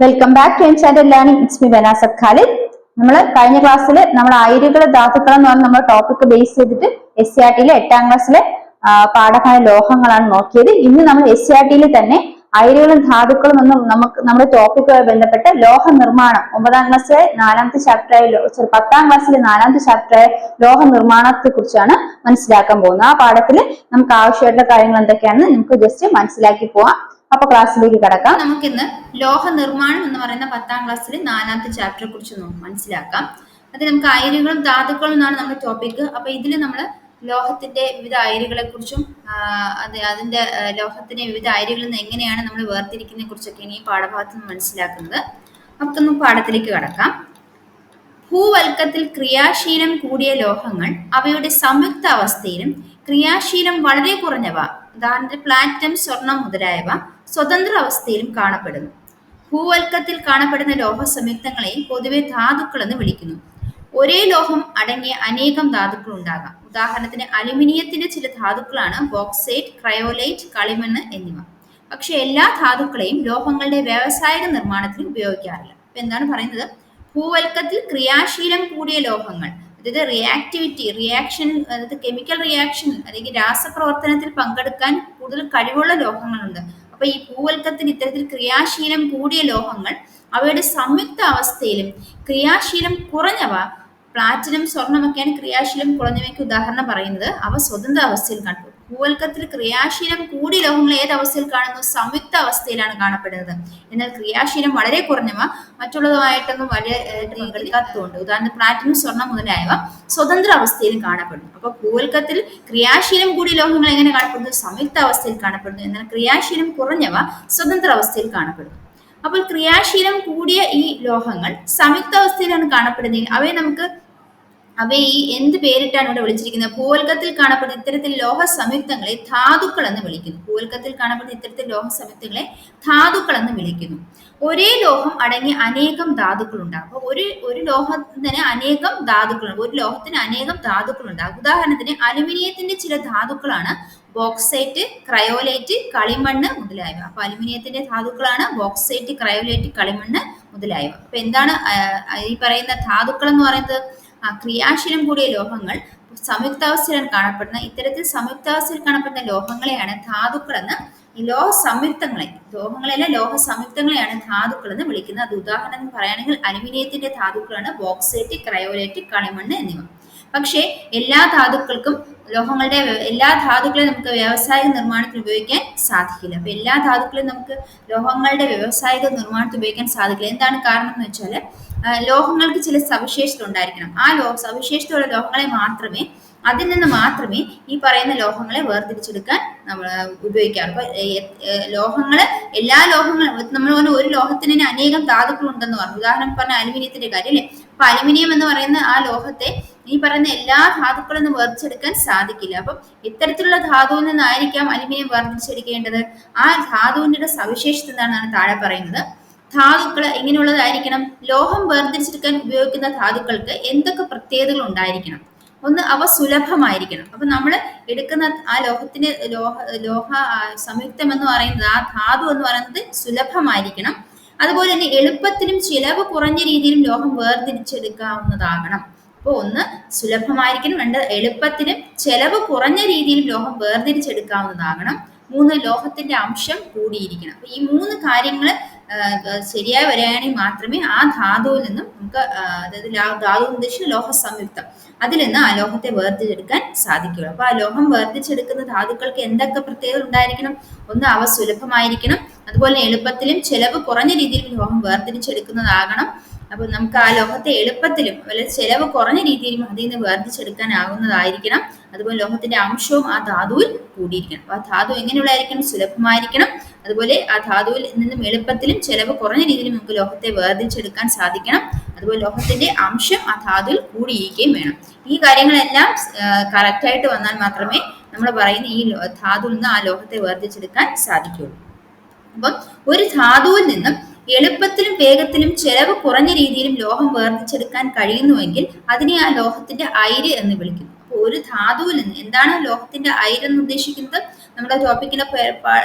Welcome back to enchanted learning it's me Banasath Khalid നമ്മൾ കഴിഞ്ഞ ക്ലാസ്സിൽ നമ്മൾ അയിരുകൾ ധാതുക്കൾ എന്ന് പറഞ്ഞ നമ്മൾ ടോപ്പിക് ബേസ് ചെയ്തിട്ട് എസ് സി ആർ ടിയിലെ എട്ടാം ക്ലാസ്സിലെ പാഠമായ ലോഹങ്ങളാണ് നോക്കിയത്. ഇന്ന് നമ്മൾ എസ് സി ആർ ടിയിൽ തന്നെ അയിരുകളും ധാതുക്കളും ഒന്നും നമുക്ക് നമ്മുടെ ടോപ്പിക്കുമായി ബന്ധപ്പെട്ട ലോഹ നിർമ്മാണം ഒമ്പതാം ക്ലാസ്സിലെ നാലാമത്തെ ചാപ്റ്ററായ സോറി പത്താം ക്ലാസ്സിലെ നാലാമത്തെ ചാപ്റ്ററായ ലോഹ നിർമ്മാണത്തെ കുറിച്ചാണ് മനസ്സിലാക്കാൻ പോകുന്നത്. ആ പാഠത്തിൽ നമുക്ക് ആവശ്യമായിട്ടുള്ള കാര്യങ്ങൾ എന്തൊക്കെയാണെന്ന് നമുക്ക് ജസ്റ്റ് മനസ്സിലാക്കി പോവാം. അപ്പൊ ക്ലാസ്സിലേക്ക് കിടക്കാം. നമുക്കിന്ന് ലോഹ നിർമ്മാണം എന്ന് പറയുന്ന പത്താം ക്ലാസ്സിൽ നാലാമത്തെ ചാപ്റ്ററെ കുറിച്ച് മനസ്സിലാക്കാം. അത് നമുക്ക് അയലുകളും ധാതുക്കളും എന്നാണ് നമ്മുടെ ടോപ്പിക് അപ്പൊ ഇതിൽ നമ്മൾ ലോഹത്തിന്റെ വിവിധ അയലുകളെ കുറിച്ചും അത് അതിന്റെ ലോഹത്തിന്റെ വിവിധ അയലുകളിൽ നിന്ന് എങ്ങനെയാണ് നമ്മൾ വേർതിരിക്കുന്നതിനെ കുറിച്ചൊക്കെയാണ് ഈ പാഠഭാഗത്ത് നിന്ന് മനസ്സിലാക്കുന്നത്. നമുക്കൊന്ന് പാഠത്തിലേക്ക് കടക്കാം. ഭൂവൽക്കത്തിൽ ക്രിയാശീലം കൂടിയ ലോഹങ്ങൾ അവയുടെ സംയുക്ത അവസ്ഥയിലും ക്രിയാശീലം വളരെ കുറഞ്ഞവ ഉദാഹരണത്തിന് പ്ലാറ്റിനം സ്വർണം മുതലായവ സ്വതന്ത്ര അവസ്ഥയിലും കാണപ്പെടുന്നു. ഭൂവൽക്കത്തിൽ കാണപ്പെടുന്ന ലോഹ സംയുക്തങ്ങളെ പൊതുവെ ധാതുക്കൾ എന്ന് വിളിക്കുന്നു. ഒരേ ലോഹം അടങ്ങിയ അനേകം ധാതുക്കൾ ഉണ്ടാകാം. ഉദാഹരണത്തിന് അലുമിനിയത്തിന്റെ ചില ധാതുക്കളാണ് ബോക്സൈറ്റ് ക്രയോലൈറ്റ് കളിമണ്ണ് എന്നിവ. പക്ഷെ എല്ലാ ധാതുക്കളെയും ലോഹങ്ങളുടെ വ്യാവസായിക നിർമ്മാണത്തിന് ഉപയോഗിക്കാറില്ല. അപ്പൊ എന്താണ് പറയുന്നത്? ഭൂവൽക്കത്തിൽ ക്രിയാശീലം കൂടിയ ലോഹങ്ങൾ അതായത് റിയാക്ടിവിറ്റി റിയാക്ഷൻ അതായത് കെമിക്കൽ റിയാക്ഷൻ അല്ലെങ്കിൽ രാസപ്രവർത്തനത്തിൽ പങ്കെടുക്കാൻ കൂടുതൽ കഴിവുള്ള ലോഹങ്ങളുണ്ട്. അപ്പൊ ഈ ഭൂവൽക്കത്തിന് ഇത്തരത്തിൽ ക്രിയാശീലം കൂടിയ ലോഹങ്ങൾ അവയുടെ സംയുക്ത അവസ്ഥയിലും ക്രിയാശീലം കുറഞ്ഞവ പ്ലാറ്റിനം സ്വർണമൊക്കെയാണ് ക്രിയാശീലം കുറഞ്ഞവയ്ക്ക് ഉദാഹരണം പറയുന്നത് അവ സ്വതന്ത്ര അവസ്ഥയിൽ കണ്ടു. ഭൂവൽക്കത്തിൽ ക്രിയാശീലം കൂടി ലോഹങ്ങൾ ഏത് അവസ്ഥയിൽ കാണുന്നു? സംയുക്ത അവസ്ഥയിലാണ് കാണപ്പെടുന്നത്. എന്നാൽ ക്രിയാശീലം വളരെ കുറഞ്ഞവ മറ്റുള്ളതുമായിട്ടൊന്നും വളരെ കത്തുണ്ട് ഉദാഹരണത്തിന് പ്ലാറ്റിനം സ്വർണം മുതലായവ സ്വതന്ത്ര അവസ്ഥയിൽ കാണപ്പെടുന്നു. അപ്പൊ ഭൂവൽക്കത്തിൽ ക്രിയാശീലം കൂടി ലോഹങ്ങൾ എങ്ങനെ കാണപ്പെടുന്നു? സംയുക്ത അവസ്ഥയിൽ കാണപ്പെടുന്നു. എന്നാൽ ക്രിയാശീലം കുറഞ്ഞവ സ്വതന്ത്ര അവസ്ഥയിൽ കാണപ്പെടുന്നു. അപ്പോൾ ക്രിയാശീലം കൂടിയ ഈ ലോഹങ്ങൾ സംയുക്ത അവസ്ഥയിലാണ് കാണപ്പെടുന്നത് അവയെ നമുക്ക് അവയെ എന്ത് പേരിട്ടാണ് ഇവിടെ വിളിച്ചിരിക്കുന്നത്? ഭൂവൽക്കത്തിൽ കാണപ്പെടുന്ന ഇത്തരത്തിൽ ലോഹ സംയുക്തങ്ങളെ ധാതുക്കൾ എന്ന് വിളിക്കുന്നു. ഭൂവൽക്കത്തിൽ കാണപ്പെടുന്ന ഇത്തരത്തിൽ ലോഹ സംയുക്തങ്ങളെ ധാതുക്കൾ എന്ന് വിളിക്കുന്നു. ഒരേ ലോഹം അടങ്ങിയ അനേകം ധാതുക്കൾ ഉണ്ടാകും അപ്പോൾ ഒരു ഒരു ലോഹത്തിന് അനേകം ധാതുക്കളുണ്ട്. ഒരു ലോഹത്തിന് അനേകം ധാതുക്കൾ ഉണ്ടാകും ഉദാഹരണത്തിന് അലുമിനിയത്തിന്റെ ചില ധാതുക്കളാണ് ബോക്സൈറ്റ് ക്രയോലൈറ്റ് കളിമണ്ണ് മുതലായവ. അപ്പൊ അലുമിനിയത്തിന്റെ ധാതുക്കളാണ് ബോക്സൈറ്റ് ക്രയോലൈറ്റ് കളിമണ്ണ് മുതലായവ. അപ്പൊ എന്താണ് ഈ പറയുന്ന ധാതുക്കൾ എന്ന് പറയുന്നത്? ക്രിയാശീലം കൂടിയ ലോഹങ്ങൾ സംയുക്താവസ്ഥയിൽ കാണപ്പെടുന്ന ഇത്തരത്തിൽ സംയുക്താവസ്ഥയിൽ കാണപ്പെടുന്ന ലോഹങ്ങളെയാണ് ധാതുക്കൾ എന്ന് ലോഹ സംയുക്തങ്ങളെ ലോഹങ്ങളെയല്ല ലോഹ സംയുക്തങ്ങളെയാണ് ധാതുക്കൾ എന്ന് വിളിക്കുന്നത്. അത് ഉദാഹരണം പറയുകയാണെങ്കിൽ അലുമിനിയത്തിന്റെ ധാതുക്കളാണ് ബോക്സൈറ്റ് ക്രയോലൈറ്റ് കളിമണ്ണ് എന്നിവ. പക്ഷേ എല്ലാ ധാതുക്കൾക്കും ലോഹങ്ങളുടെ എല്ലാ ധാതുക്കളും നമുക്ക് വ്യാവസായിക നിർമ്മാണത്തിൽ ഉപയോഗിക്കാൻ സാധിക്കില്ല. അപ്പൊ എല്ലാ ധാതുക്കളും നമുക്ക് ലോഹങ്ങളുടെ വ്യാവസായിക നിർമ്മാണത്തിൽ ഉപയോഗിക്കാൻ സാധിക്കില്ല. എന്താണ് കാരണം എന്ന് വെച്ചാൽ ലോഹങ്ങൾക്ക് ചില സവിശേഷത ഉണ്ടായിരിക്കണം. ആ ലോ സവിശേഷതയുള്ള ലോഹങ്ങളെ മാത്രമേ അതിൽ നിന്ന് മാത്രമേ ഈ പറയുന്ന ലോഹങ്ങളെ വേർതിരിച്ചെടുക്കാൻ നമ്മൾ ഉപയോഗിക്കാറുള്ളൂ. അപ്പൊ ലോഹങ്ങൾ എല്ലാ ലോഹങ്ങളും നമ്മൾ പറഞ്ഞ ഒരു ലോഹത്തിന് തന്നെ അനേകം ധാതുക്കൾ ഉണ്ടെന്ന് പറഞ്ഞു. ഉദാഹരണം പറഞ്ഞ അലുമിനിയത്തിന്റെ കാര്യം അല്ലേ? അപ്പൊ അലുമിനിയം എന്ന് പറയുന്ന ആ ലോഹത്തെ ഈ പറയുന്ന എല്ലാ ധാതുക്കളും നിന്ന് സാധിക്കില്ല. അപ്പം ഇത്തരത്തിലുള്ള ധാതുവിൽ നിന്നായിരിക്കാം അലുമിനിയം വേർതിരിച്ചെടുക്കേണ്ടത്. ആ ധാതുവിന്റെ സവിശേഷത എന്താണെന്നാണ് താഴെ പറയുന്നത്. ധാതുക്കൾ എങ്ങനെയുള്ളതായിരിക്കണം? ലോഹം വേർതിരിച്ചെടുക്കാൻ ഉപയോഗിക്കുന്ന ധാതുക്കൾക്ക് എന്തൊക്കെ പ്രത്യേകതകൾ ഉണ്ടായിരിക്കണം? ഒന്ന് അവ സുലഭമായിരിക്കണം. അപ്പൊ നമ്മൾ എടുക്കുന്ന ആ ലോഹത്തിന് ലോഹ ലോഹ സംയുക്തം എന്ന് പറയുന്നത് ആ ധാതു എന്ന് പറയുന്നത് സുലഭമായിരിക്കണം. അതുപോലെ തന്നെ എളുപ്പത്തിനും ചിലവ് കുറഞ്ഞ രീതിയിലും ലോഹം വേർതിരിച്ചെടുക്കാവുന്നതാകണം. അപ്പോൾ ഒന്ന് സുലഭമായിരിക്കണം. രണ്ട് എളുപ്പത്തിനും ചെലവ് കുറഞ്ഞ രീതിയിലും ലോഹം വേർതിരിച്ചെടുക്കാവുന്നതാകണം. മൂന്ന് ലോഹത്തിന്റെ അംശം കൂടിയിരിക്കണം. അപ്പൊ ഈ മൂന്ന് കാര്യങ്ങൾ ശരിയായി വരികയാണെങ്കിൽ മാത്രമേ ആ ധാതുവിൽ നിന്നും നമുക്ക് അതായത് ധാതു ഉദ്ദേശിച്ച ലോഹ സംയുക്തം അതിൽ നിന്ന് ആ ലോഹത്തെ വേർതിരിച്ചെടുക്കാൻ സാധിക്കുകയുള്ളൂ അപ്പൊ ആ ലോഹം വേർതിരിച്ചെടുക്കുന്ന ധാതുക്കൾക്ക് എന്തൊക്കെ പ്രത്യേകത ഉണ്ടായിരിക്കണം? ഒന്ന് അവ സുലഭമായിരിക്കണം. അതുപോലെ എളുപ്പത്തിലും ചെലവ് കുറഞ്ഞ രീതിയിൽ ലോഹം വേർതിരിച്ചെടുക്കുന്നതാകണം. അപ്പൊ നമുക്ക് ആ ലോഹത്തെ എളുപ്പത്തിലും അതുപോലെ ചെലവ് കുറഞ്ഞ രീതിയിലും അതിൽ നിന്ന് വേർതിരിച്ചെടുക്കാനാവുന്നതായിരിക്കണം അതുപോലെ ലോഹത്തിന്റെ അംശവും ആ ധാതുവിൽ കൂടിയിരിക്കണം. അപ്പൊ ആ ധാതു എങ്ങനെയുള്ളതായിരിക്കണം? സുലഭമായിരിക്കണം. അതുപോലെ ആ ധാതുവിൽ നിന്നും എളുപ്പത്തിലും ചെലവ് കുറഞ്ഞ രീതിയിലും നമുക്ക് ലോഹത്തെ വേർതിരിച്ചെടുക്കാൻ സാധിക്കണം. അതുപോലെ ലോഹത്തിന്റെ അംശം ആ ധാതുവിൽ കൂടിയിരിക്കുകയും വേണം. ഈ കാര്യങ്ങളെല്ലാം കറക്റ്റായിട്ട് വന്നാൽ മാത്രമേ നമ്മൾ പറയുന്ന ഈ ധാതുവിൽ നിന്ന് ആ ലോഹത്തെ വേർതിരിച്ചെടുക്കാൻ സാധിക്കുകയുള്ളൂ. അപ്പം ഒരു ധാതുവിൽ നിന്നും എളുപ്പത്തിലും വേഗത്തിലും ചെലവ് കുറഞ്ഞ രീതിയിലും ലോഹം വേർതിരിച്ചെടുക്കാൻ കഴിയുന്നുവെങ്കിൽ അതിനെ ആ ലോഹത്തിന്റെ അയിര് എന്ന് വിളിക്കുന്നു. അപ്പോൾ ഒരു ധാതുവിൽ നിന്ന് എന്താണ് ലോഹത്തിന്റെ അയിരെന്ന് ഉദ്ദേശിക്കുന്നത്? നമ്മുടെ ടോപ്പിക്കിന്റെ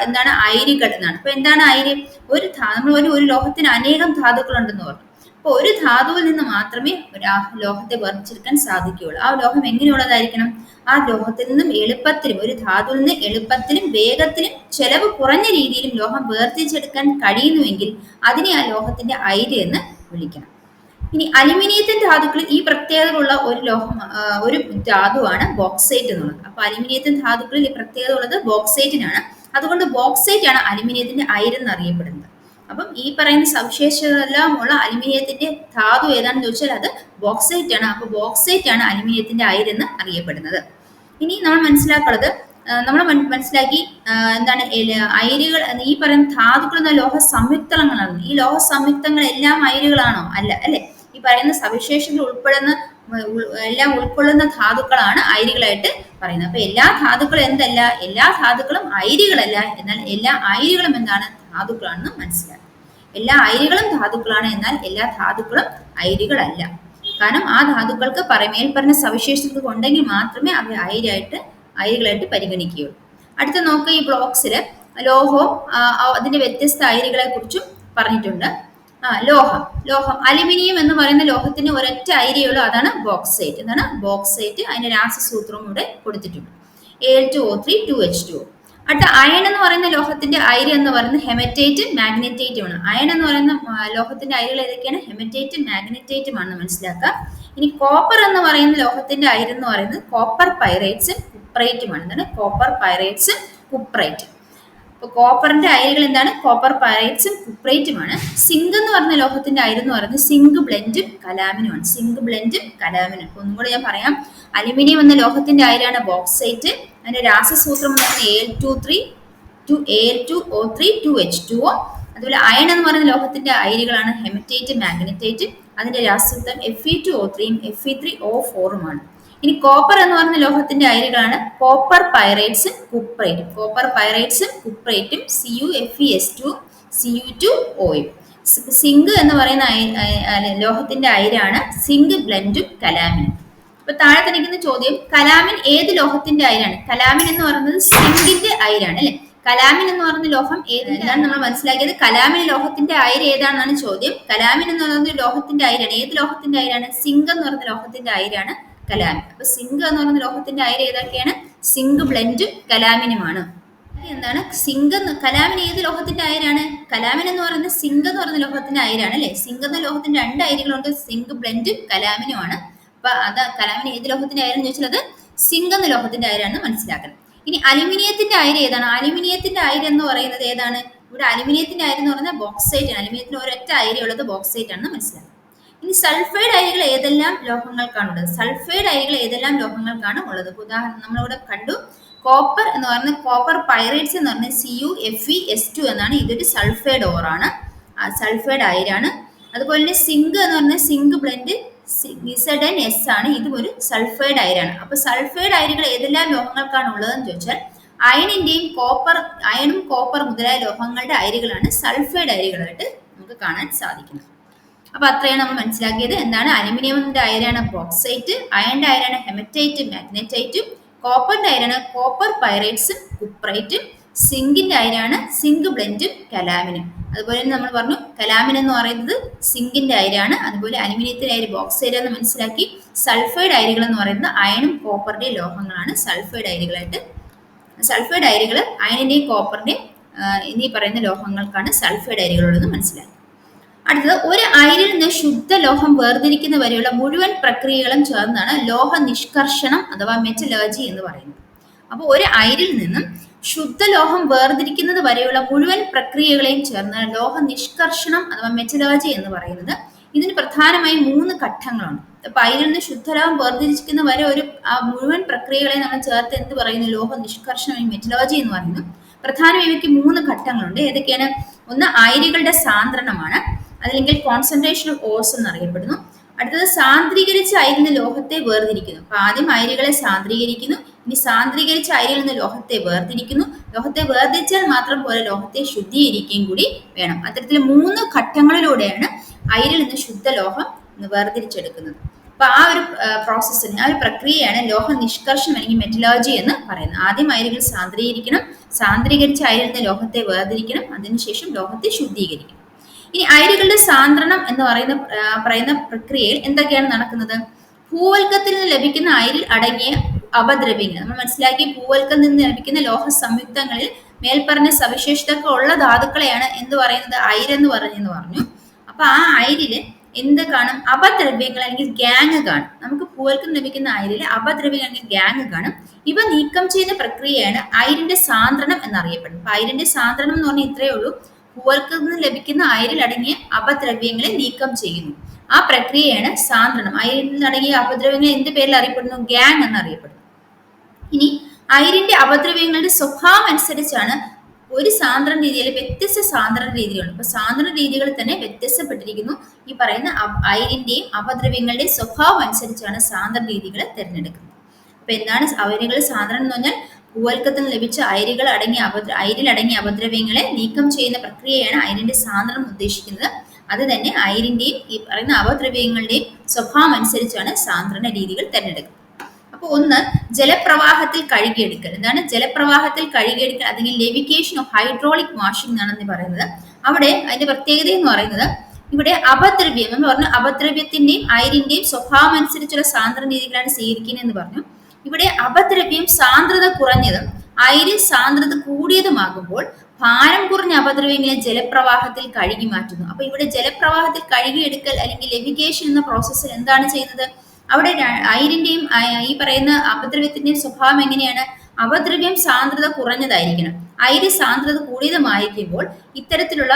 എന്താണ്? അയിരുകൾ എന്നാണ് അപ്പൊ എന്താണ് അയിര്? ഒരു നമ്മൾ ഒരു ഒരു ലോഹത്തിന് അനേകം ധാതുക്കൾ ഉണ്ടെന്ന് പറഞ്ഞു. അപ്പൊ ഒരു ധാതുവിൽ നിന്ന് മാത്രമേ ഒരു ലോഹത്തെ വർണിച്ചെടുക്കാൻ സാധിക്കുകയുള്ളൂ. ആ ലോഹം എങ്ങനെയുള്ളതായിരിക്കണം? ആ ലോഹത്തിൽ നിന്നും എളുപ്പത്തിലും ഒരു ധാതുവിൽ നിന്ന് എളുപ്പത്തിലും വേഗത്തിലും ചെലവ് കുറഞ്ഞ രീതിയിലും ലോഹം വേർതിരിച്ചെടുക്കാൻ കഴിയുന്നുവെങ്കിൽ അതിനെ ആ ലോഹത്തിന്റെ അയിര് എന്ന് വിളിക്കണം. ഇനി അലുമിനിയത്തിന്റെ ധാതുക്കളിൽ ഈ പ്രത്യേകതയുള്ള ഒരു ലോഹം ഒരു ധാതുവാണ് ബോക്സൈറ്റ് എന്നുള്ളത്. അപ്പൊ അലുമിനിയത്തിന്റെ ധാതുക്കളിൽ ഈ പ്രത്യേകത ഉള്ളത് ബോക്സൈറ്റിനാണ്. അതുകൊണ്ട് ബോക്സൈറ്റ് ആണ് അലുമിനിയത്തിന്റെ അയിരെന്ന് അറിയപ്പെടുന്നത് അപ്പം ഈ പറയുന്ന സവിശേഷതയെല്ലാം ഉള്ള അലുമിനിയത്തിന്റെ ധാതു ഏതാണെന്ന് ചോദിച്ചാൽ അത് ബോക്സൈറ്റ് ആണ് അപ്പൊ ബോക്സൈറ്റ് ആണ് അലുമിനിയത്തിന്റെ അയിരെന്ന് അറിയപ്പെടുന്നത്. ഇനി നമ്മൾ മനസ്സിലാക്കുന്നത് നമ്മൾ മനസ്സിലാക്കി എന്താണ് അയിരുകൾ ഈ പറയുന്ന ധാതുക്കൾ എന്ന ലോഹ സംയുക്തങ്ങളാണ് ഈ ലോഹ സംയുക്തങ്ങൾ എല്ലാം അയിരുകളാണോ? അല്ല അല്ലെ? പറയുന്ന സവിശേഷതകൾ ഉൾപ്പെടുന്ന എല്ലാം ഉൾക്കൊള്ളുന്ന ധാതുക്കളാണ് അയിരുകളായിട്ട് പറയുന്നത്. അപ്പൊ എല്ലാ ധാതുക്കളും എന്തല്ല? എല്ലാ ധാതുക്കളും അയിരുകളല്ല. എന്നാൽ എല്ലാ അയിരുകളും എന്താണ്? ധാതുക്കളാണെന്ന് മനസ്സിലാക്കുക എല്ലാ അയിരുകളും ധാതുക്കളാണ് എന്നാൽ എല്ലാ ധാതുക്കളും അയിരുകളല്ല. കാരണം ആ ധാതുക്കൾക്ക് പറയുമേൽ പറഞ്ഞ സവിശേഷതകൾ ഉണ്ടെങ്കിൽ മാത്രമേ അവ അയിരായിട്ട് അയിരുകളായിട്ട് പരിഗണിക്കുകയുള്ളൂ. അടുത്ത നോക്കുക ഈ ബ്ലോക്സിൽ ലോഹവും അതിന്റെ വ്യത്യസ്ത അയിരുകളെ കുറിച്ചും പറഞ്ഞിട്ടുണ്ട്. ആ ലോഹം. ലോഹം. അലുമിനിയം എന്ന് പറയുന്ന ലോഹത്തിന് ഒരൊറ്റ അയിരിയുള്ളൂ അതാണ് ബോക്സൈറ്റ് എന്താണ് ബോക്സൈറ്റ് അതിന്റെ രാസസൂത്രവും ഇവിടെ കൊടുത്തിട്ടുണ്ട്. L two O three two H two അടുത്ത അയൺ എന്ന് പറയുന്ന ലോഹത്തിന്റെ അയിര് എന്ന് പറയുന്നത് ഹെമറ്റേറ്റ് മാഗ്നറ്റേറ്റും ആണ്. അയൺ എന്ന് പറയുന്ന ലോഹത്തിന്റെ അയിരുകൾ ഏതൊക്കെയാണ്? ഹെമറ്റേറ്റ് മാഗ്നറ്റേറ്റും ആണ് മനസ്സിലാക്കുക. ഇനി കോപ്പർ എന്ന് പറയുന്ന ലോഹത്തിന്റെ അയിര് എന്ന് പറയുന്നത് കോപ്പർ പൈറേറ്റ്സും കുപ്രൈറ്റുമാണ് എന്താണ് കോപ്പർ പൈറേറ്റ്സും കുപ്രൈറ്റും അപ്പൊ കോപ്പറിന്റെ അയലുകൾ എന്താണ്? കോപ്പർ പൈറേറ്റ്സും കുപ്രേറ്റുമാണ് സിങ്ക് എന്ന് പറഞ്ഞ ലോഹത്തിന്റെ അയൽ എന്ന് പറയുന്നത് സിങ്ക് ബ്ലെൻഡും കലാമിനുമാണ് സിങ്ക് ബ്ലെൻഡും കലാമിനും ഇപ്പൊ ഒന്നും കൂടെ ഞാൻ പറയാം. അലുമിനിയം എന്ന ലോഹത്തിന്റെ അയലാണ് ബോക്സൈറ്റ് അതിന്റെ രാസസൂത്രം എന്ന് പറയുന്നത് L two three two L two O three two H two O അതുപോലെ അയൺ എന്ന് പറയുന്ന ലോഹത്തിന്റെ അയലുകളാണ് ഹെമറ്റേറ്റ് മാഗ്നറ്റേറ്റ് അതിന്റെ രാസസൂത്രം എഫ് ഇ ടു ഒ ത്രീയും എഫ് ഇ ത്രീ ഒ ഫോറുമാണ് ഇനി കോപ്പർ എന്ന് പറയുന്ന ലോഹത്തിന്റെ അയിരുകളാണ് കോപ്പർ പൈറൈറ്റ്സും കുപ്രൈറ്റും കോപ്പർ പൈറൈറ്റ്സും കുപ്രൈറ്റും C U F E S two C U. Two ഓയും zinc എന്ന് പറയുന്ന ലോഹത്തിന്റെ അയിരാണ് സിങ്ക് ബ്ലെൻഡും കലാമിനും. അപ്പൊ താഴെ തന്നിരിക്കുന്ന ചോദ്യം കലാമിൻ ഏത് ലോഹത്തിന്റെ അയിരാണ് കലാമിൻ എന്ന് പറയുന്നത് സിങ്കിന്റെ അയിരാണ് അല്ലെ? കലാമിൻ എന്ന് പറയുന്ന ലോഹം ഏത് ഇതാണ് നമ്മൾ മനസ്സിലാക്കിയത്? കലാമിൻ ലോഹത്തിന്റെ അയിര് ഏതാണെന്നാണ് ചോദ്യം. കലാമിൻ എന്ന് പറയുന്നത് ലോഹത്തിന്റെ അയിരാണ് ഏത് ലോഹത്തിന്റെ അയിരാണ് സിങ്ക് എന്ന് പറയുന്ന ലോഹത്തിന്റെ അയിരാണ് കലാമിൻ അപ്പൊ സിങ്ക് എന്ന് പറയുന്ന ലോഹത്തിന്റെ അയിര് ഏതൊക്കെയാണ്? സിങ്ക് ബ്ലെൻഡ് കലാമിനുമാണ്. എന്താണ്? സിങ്ക് കലാമിന് ഏത് ലോഹത്തിന്റെ അയരാണ് കലാമിൻ എന്ന് പറയുന്നത് സിങ്ക് എന്ന് പറയുന്ന ലോഹത്തിന്റെ അയരാണ് അല്ലെ? സിങ്ക് എന്ന ലോഹത്തിന്റെ രണ്ട് അയരുകളുണ്ട് സിങ്ക് ബ്ലെൻഡ് കലാമിനുമാണ്. അപ്പൊ അത് കലാമിൻ ഏത് ലോഹത്തിന്റെ അയരെന്ന് ചോദിച്ചാൽ അത് സിങ്ക് എന്ന ലോഹത്തിന്റെ അയരാണെന്ന് മനസ്സിലാക്കണം. ഇനി അലുമിനിയത്തിന്റെ അയര് ഏതാണ്? അലുമിനിയത്തിന്റെ അയര് എന്ന് പറയുന്നത് ഏതാണ്? ഇവിടെ അലുമിനിയത്തിന്റെ അയര് എന്ന് പറയുന്നത് ബോക്സൈറ്റ് ആണ്. അലുമിനിയത്തിന് ഒരൊറ്റ അയരേ ഉള്ളത് ബോക്സൈറ്റ് ആണെന്ന് മനസ്സിലാക്കണം. ഇനി സൾഫൈഡ് അയകൾ ഏതെല്ലാം ലോഹങ്ങൾക്കാണ് ഉള്ളത് സൾഫൈഡ് അയകൾ ഏതെല്ലാം ലോഹങ്ങൾക്കാണ് ഉള്ളത്? ഉദാഹരണം നമ്മളിവിടെ കണ്ടു. കോപ്പർ എന്ന് പറയുന്നത് കോപ്പർ പൈറേറ്റ്സ് എന്ന് പറയുന്നത് C U F E S two എന്നാണ്. ഇതൊരു സൾഫൈഡ് ഓറാണ് സൾഫൈഡ് അയരാണ് അതുപോലെ തന്നെ സിങ്ക് എന്ന് പറയുന്നത് zinc blende Z N S ആണ്. ഇതും ഒരു സൾഫൈഡ് അയരാണ് അപ്പൊ സൾഫൈഡ് അയരുകൾ ഏതെല്ലാം ലോഹങ്ങൾക്കാണ് ഉള്ളതെന്ന് ചോദിച്ചാൽ അയണിന്റെയും കോപ്പർ അയണും കോപ്പർ മുതലായ ലോഹങ്ങളുടെ അയരുകളാണ് സൾഫൈഡ് അയരുകളായിട്ട് നമുക്ക് കാണാൻ സാധിക്കുന്നത്. അപ്പൊ അത്രയാണ് നമ്മൾ മനസ്സിലാക്കിയത്. എന്താണ്? അലുമിനിയമിന്റെ അയരാണ് ബോക്സൈറ്റ് അയണിന്റെ അയരാണ് ഹെമറ്റൈറ്റ് മാഗ്നറ്റൈറ്റും കോപ്പറിന്റെ അയരാണ് കോപ്പർ പൈറൈറ്റ്സും കുപ്രൈറ്റും സിങ്കിന്റെ അയരാണ് സിങ്ക് ബ്ലെൻഡും കലാമിനും അതുപോലെ തന്നെ നമ്മൾ പറഞ്ഞു കലാമിൻ എന്ന് പറയുന്നത് സിങ്കിന്റെ അയരാണ്. അതുപോലെ അലുമിനിയത്തിന്റെ അയര് ബോക്സൈറ്റ് എന്ന് മനസ്സിലാക്കി. സൾഫൈഡ് അയരുകൾ എന്ന് പറയുന്നത് അയണും കോപ്പറിന്റെയും ലോഹങ്ങളാണ്. സൾഫൈഡ് അയരുകളായിട്ട്. സൾഫൈഡ് അയരുകൾ അയണിന്റെയും കോപ്പറിന്റെയും എന്നീ പറയുന്ന ലോഹങ്ങൾക്കാണ് സൾഫൈഡ് അയരുകളുള്ളതെന്ന് മനസ്സിലാക്കി. അടുത്തത് ഒരു അയിരിൽ നിന്ന് ശുദ്ധ ലോഹം വേർതിരിക്കുന്ന വരെയുള്ള മുഴുവൻ പ്രക്രിയകളും ചേർന്നാണ് ലോഹ നിഷ്കർഷണം അഥവാ മെറ്റലർജി എന്ന് പറയുന്നത്. അപ്പോൾ ഒരു അയിരിൽ നിന്നും ശുദ്ധ ലോഹം വേർതിരിക്കുന്നത് വരെയുള്ള മുഴുവൻ പ്രക്രിയകളെയും ചേർന്നാണ് ലോഹ നിഷ്കർഷണം അഥവാ മെറ്റലർജി എന്ന് പറയുന്നത്. ഇതിന് പ്രധാനമായും മൂന്ന് ഘട്ടങ്ങളാണ്. അപ്പൊ അയിരിൽ നിന്ന് ശുദ്ധലോഹം വേർതിരിക്കുന്ന വരെ ഒരു മുഴുവൻ പ്രക്രിയകളെ നമ്മൾ ചേർത്ത് എന്ത് പറയുന്നു? ലോഹ നിഷ്കർഷണം മെറ്റലർജി എന്ന് പറയുന്നു. പ്രധാനമായും ഇവയ്ക്ക് മൂന്ന് ഘട്ടങ്ങളുണ്ട്. ഏതൊക്കെയാണ്? ഒന്ന് അയിരുകളുടെ സാന്ദ്രണമാണ്. അതല്ലെങ്കിൽ കോൺസെൻട്രേഷൻ ഓഫ് ഓസ് എന്നറിയപ്പെടുന്നു. അടുത്തത് സാന്ദ്രീകരിച്ച അയിരിൽ ലോഹത്തെ വേർതിരിക്കുന്നു. അപ്പൊ ആദ്യം അയിരുകളെ സാന്ദ്രീകരിക്കുന്നു. ഇനി സാന്ദ്രീകരിച്ച അയിരിൽ നിന്ന് ലോഹത്തെ വേർതിരിക്കുന്നു. ലോഹത്തെ വേർതിരിച്ചാൽ മാത്രം പോലെ ലോഹത്തെ ശുദ്ധീകരിക്കുകയും കൂടി വേണം. അത്തരത്തിൽ മൂന്ന് ഘട്ടങ്ങളിലൂടെയാണ് അയിരിൽ നിന്ന് ശുദ്ധ ലോഹം വേർതിരിച്ചെടുക്കുന്നത്. അപ്പൊ ആ ഒരു പ്രോസസ്സിന് ആ ഒരു പ്രക്രിയയാണ് ലോഹ നിഷ്കർഷം അല്ലെങ്കിൽ മെറ്റലോജി എന്ന് പറയുന്നത്. ആദ്യം അയിരുകൾ സാന്ദ്രീകരിക്കണം. സാന്ദ്രീകരിച്ച അയിരിൽ നിന്ന് ലോഹത്തെ വേർതിരിക്കണം. അതിനുശേഷം ലോഹത്തെ ശുദ്ധീകരിക്കണം. ഇനി അയിരുകളുടെ സാന്ദ്രണം എന്ന് പറയുന്ന പറയുന്ന പ്രക്രിയയിൽ എന്തൊക്കെയാണ് നടക്കുന്നത്? ഭൂവൽക്കത്തിൽ നിന്ന് ലഭിക്കുന്ന അയിരിൽ അടങ്ങിയ അപദ്രവ്യങ്ങൾ നമ്മൾ മനസ്സിലാക്കി ഭൂവൽക്കത്തിൽ നിന്ന് ലഭിക്കുന്ന ലോഹ സംയുക്തങ്ങളിൽ മേൽപ്പറഞ്ഞ സവിശേഷതകൾ ഉള്ള ധാതുക്കളെയാണ് എന്ത് പറയുന്നത്? അയിരെന്ന് പറഞ്ഞെന്ന് പറഞ്ഞു. അപ്പൊ ആ അയിരിൽ എന്ത് കാണും? അപദ്രവ്യങ്ങൾ അല്ലെങ്കിൽ ഗ്യാങ് കാണും. നമുക്ക് പൂവൽക്കം ലഭിക്കുന്ന അയിരിൽ അപദ്രവ്യങ്ങൾ അല്ലെങ്കിൽ ഗ്യാങ് കാണും. ഇവ നീക്കം ചെയ്യുന്ന പ്രക്രിയയാണ് അയിരിന്റെ സാന്ദ്രണം എന്നറിയപ്പെടുന്നത്. അപ്പൊ അയിരിന്റെ സാന്ദ്രണം എന്ന് പറഞ്ഞാൽ ഇത്രയേ ഉള്ളൂ. പൂവൽക്കിൽ നിന്ന് ലഭിക്കുന്ന അയരിൽ അടങ്ങിയ അപദ്രവ്യങ്ങളെ നീക്കം ചെയ്യുന്നു. ആ പ്രക്രിയയാണ് സാന്ദ്രണം. അയരിൽ അടങ്ങിയ അപദ്രവ്യങ്ങൾ എന്ത് പേരിൽ അറിയപ്പെടുന്നു? ഗ്യാങ് എന്നറിയപ്പെടുന്നു. ഇനി അയിരിന്റെ അപദ്രവ്യങ്ങളുടെ സ്വഭാവം അനുസരിച്ചാണ് ഒരു സാന്ദ്രണ രീതിയിൽ വ്യത്യസ്ത സാന്ദ്രണ രീതികളുണ്ട്. അപ്പൊ സാന്ദ്രണ രീതികൾ തന്നെ വ്യത്യസ്തപ്പെട്ടിരിക്കുന്നു. ഈ പറയുന്ന അയിരിന്റെയും അപദ്രവ്യങ്ങളുടെയും സ്വഭാവം അനുസരിച്ചാണ് സാന്ദ്രണ രീതികൾ തിരഞ്ഞെടുക്കുന്നത്. അപ്പൊ എന്താണ് അവരുകൾ സാന്ദ്രനം എന്ന് പറഞ്ഞാൽ ഭൂവൽക്കത്തിൽ ലഭിച്ച അയരുകൾ അടങ്ങിയ അപദ്ര അയരിലടങ്ങിയ അപദ്രവ്യങ്ങളെ നീക്കം ചെയ്യുന്ന പ്രക്രിയയാണ് അയിരിന്റെ സാന്ദ്രം ഉദ്ദേശിക്കുന്നത്. അത് തന്നെ അയിരിന്റെയും ഈ പറയുന്ന അപദ്രവ്യങ്ങളുടെയും സ്വഭാവം അനുസരിച്ചാണ് സാന്ദ്രണ രീതികൾ തിരഞ്ഞെടുക്കുന്നത്. അപ്പോൾ ഒന്ന് ജലപ്രവാഹത്തിൽ കഴുകിയെടുക്കൽ. എന്താണ് ജലപ്രവാഹത്തിൽ കഴുകിയെടുക്കൽ? അല്ലെങ്കിൽ ലെവിക്കേഷൻ ഓഫ് ഹൈഡ്രോളിക് വാഷിംഗ് എന്നാണെന്ന് പറയുന്നത്. അവിടെ അതിന്റെ പ്രത്യേകത എന്ന് പറയുന്നത് ഇവിടെ അപദ്രവ്യം എന്ന് പറഞ്ഞു അപദ്രവ്യത്തിന്റെയും അയിരിന്റെയും സ്വഭാവം അനുസരിച്ചുള്ള സാന്ദ്രണ രീതികളാണ് സ്വീകരിക്കുന്നത് എന്ന് പറഞ്ഞു. ഇവിടെ അപദ്രവ്യം സാന്ദ്രത കുറഞ്ഞതും അയിര് സാന്ദ്രത കൂടിയതുമാകുമ്പോൾ ഭാരം കുറഞ്ഞ അപദ്രവ്യങ്ങളെ ജലപ്രവാഹത്തിൽ കഴുകി മാറ്റുന്നു. അപ്പൊ ഇവിടെ ജലപ്രവാഹത്തിൽ കഴുകിയെടുക്കൽ അല്ലെങ്കിൽ ലെവിഗേഷൻ എന്ന പ്രോസസ്സിൽ എന്താണ് ചെയ്യുന്നത്? അവിടെ അയിരിന്റെയും ഈ പറയുന്ന അപദ്രവ്യത്തിന്റെയും സ്വഭാവം എങ്ങനെയാണ്? അപദ്രവ്യം സാന്ദ്രത കുറഞ്ഞതായിരിക്കണം. അയിര് സാന്ദ്രത കൂടിയതുമായിരിക്കുമ്പോൾ ഇത്തരത്തിലുള്ള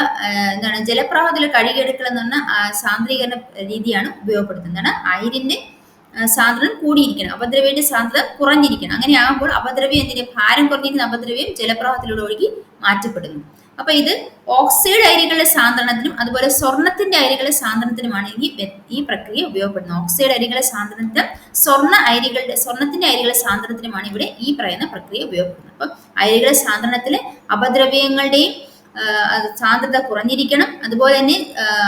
എന്താണ് ജലപ്രവാഹത്തിൽ കഴുകിയെടുക്കൽ എന്ന് പറഞ്ഞ സാന്ദ്രീകരണ രീതിയാണ് ഉപയോഗപ്പെടുത്തുന്നത്. എന്താണ്? അയിരിന്റെ ആ, സാന്ദ്രത കൂടിയിരിക്കണം. അപദ്രവ്യന്റെ സാന്ദ്രത കുറഞ്ഞിരിക്കണം. അങ്ങനെ ആകുമ്പോൾ അപദ്രവ്യം എന്തിന്റെ ഭാരം കുറഞ്ഞിരിക്കുന്ന അപദ്രവ്യം ജലപ്രവാഹത്തിലൂടെ ഒഴുകി മാറ്റപ്പെടുന്നു. അപ്പൊ ഇത് ഓക്സൈഡ് അരികളുടെ സാന്ദ്രണത്തിനും അതുപോലെ സ്വർണത്തിന്റെ അരികളുടെ സാന്ദ്രണത്തിനുമാണ് ഈ ഈ പ്രക്രിയ ഉപയോഗപ്പെടുന്നത്. ഓക്സൈഡ് അരികളുടെ സാന്ദ്രണത്തിനും സ്വർണ അരികളുടെ സ്വർണത്തിന്റെ അരികളുടെ സാന്ദ്രണത്തിനുമാണ് ഇവിടെ ഈ പറയുന്ന പ്രക്രിയ ഉപയോഗപ്പെടുന്നത്. അപ്പൊ അരികളുടെ സാന്ദ്രണത്തിലെ അപദ്രവ്യങ്ങളുടെയും സാന്ദ്രത കുറഞ്ഞിരിക്കണം. അതുപോലെ തന്നെ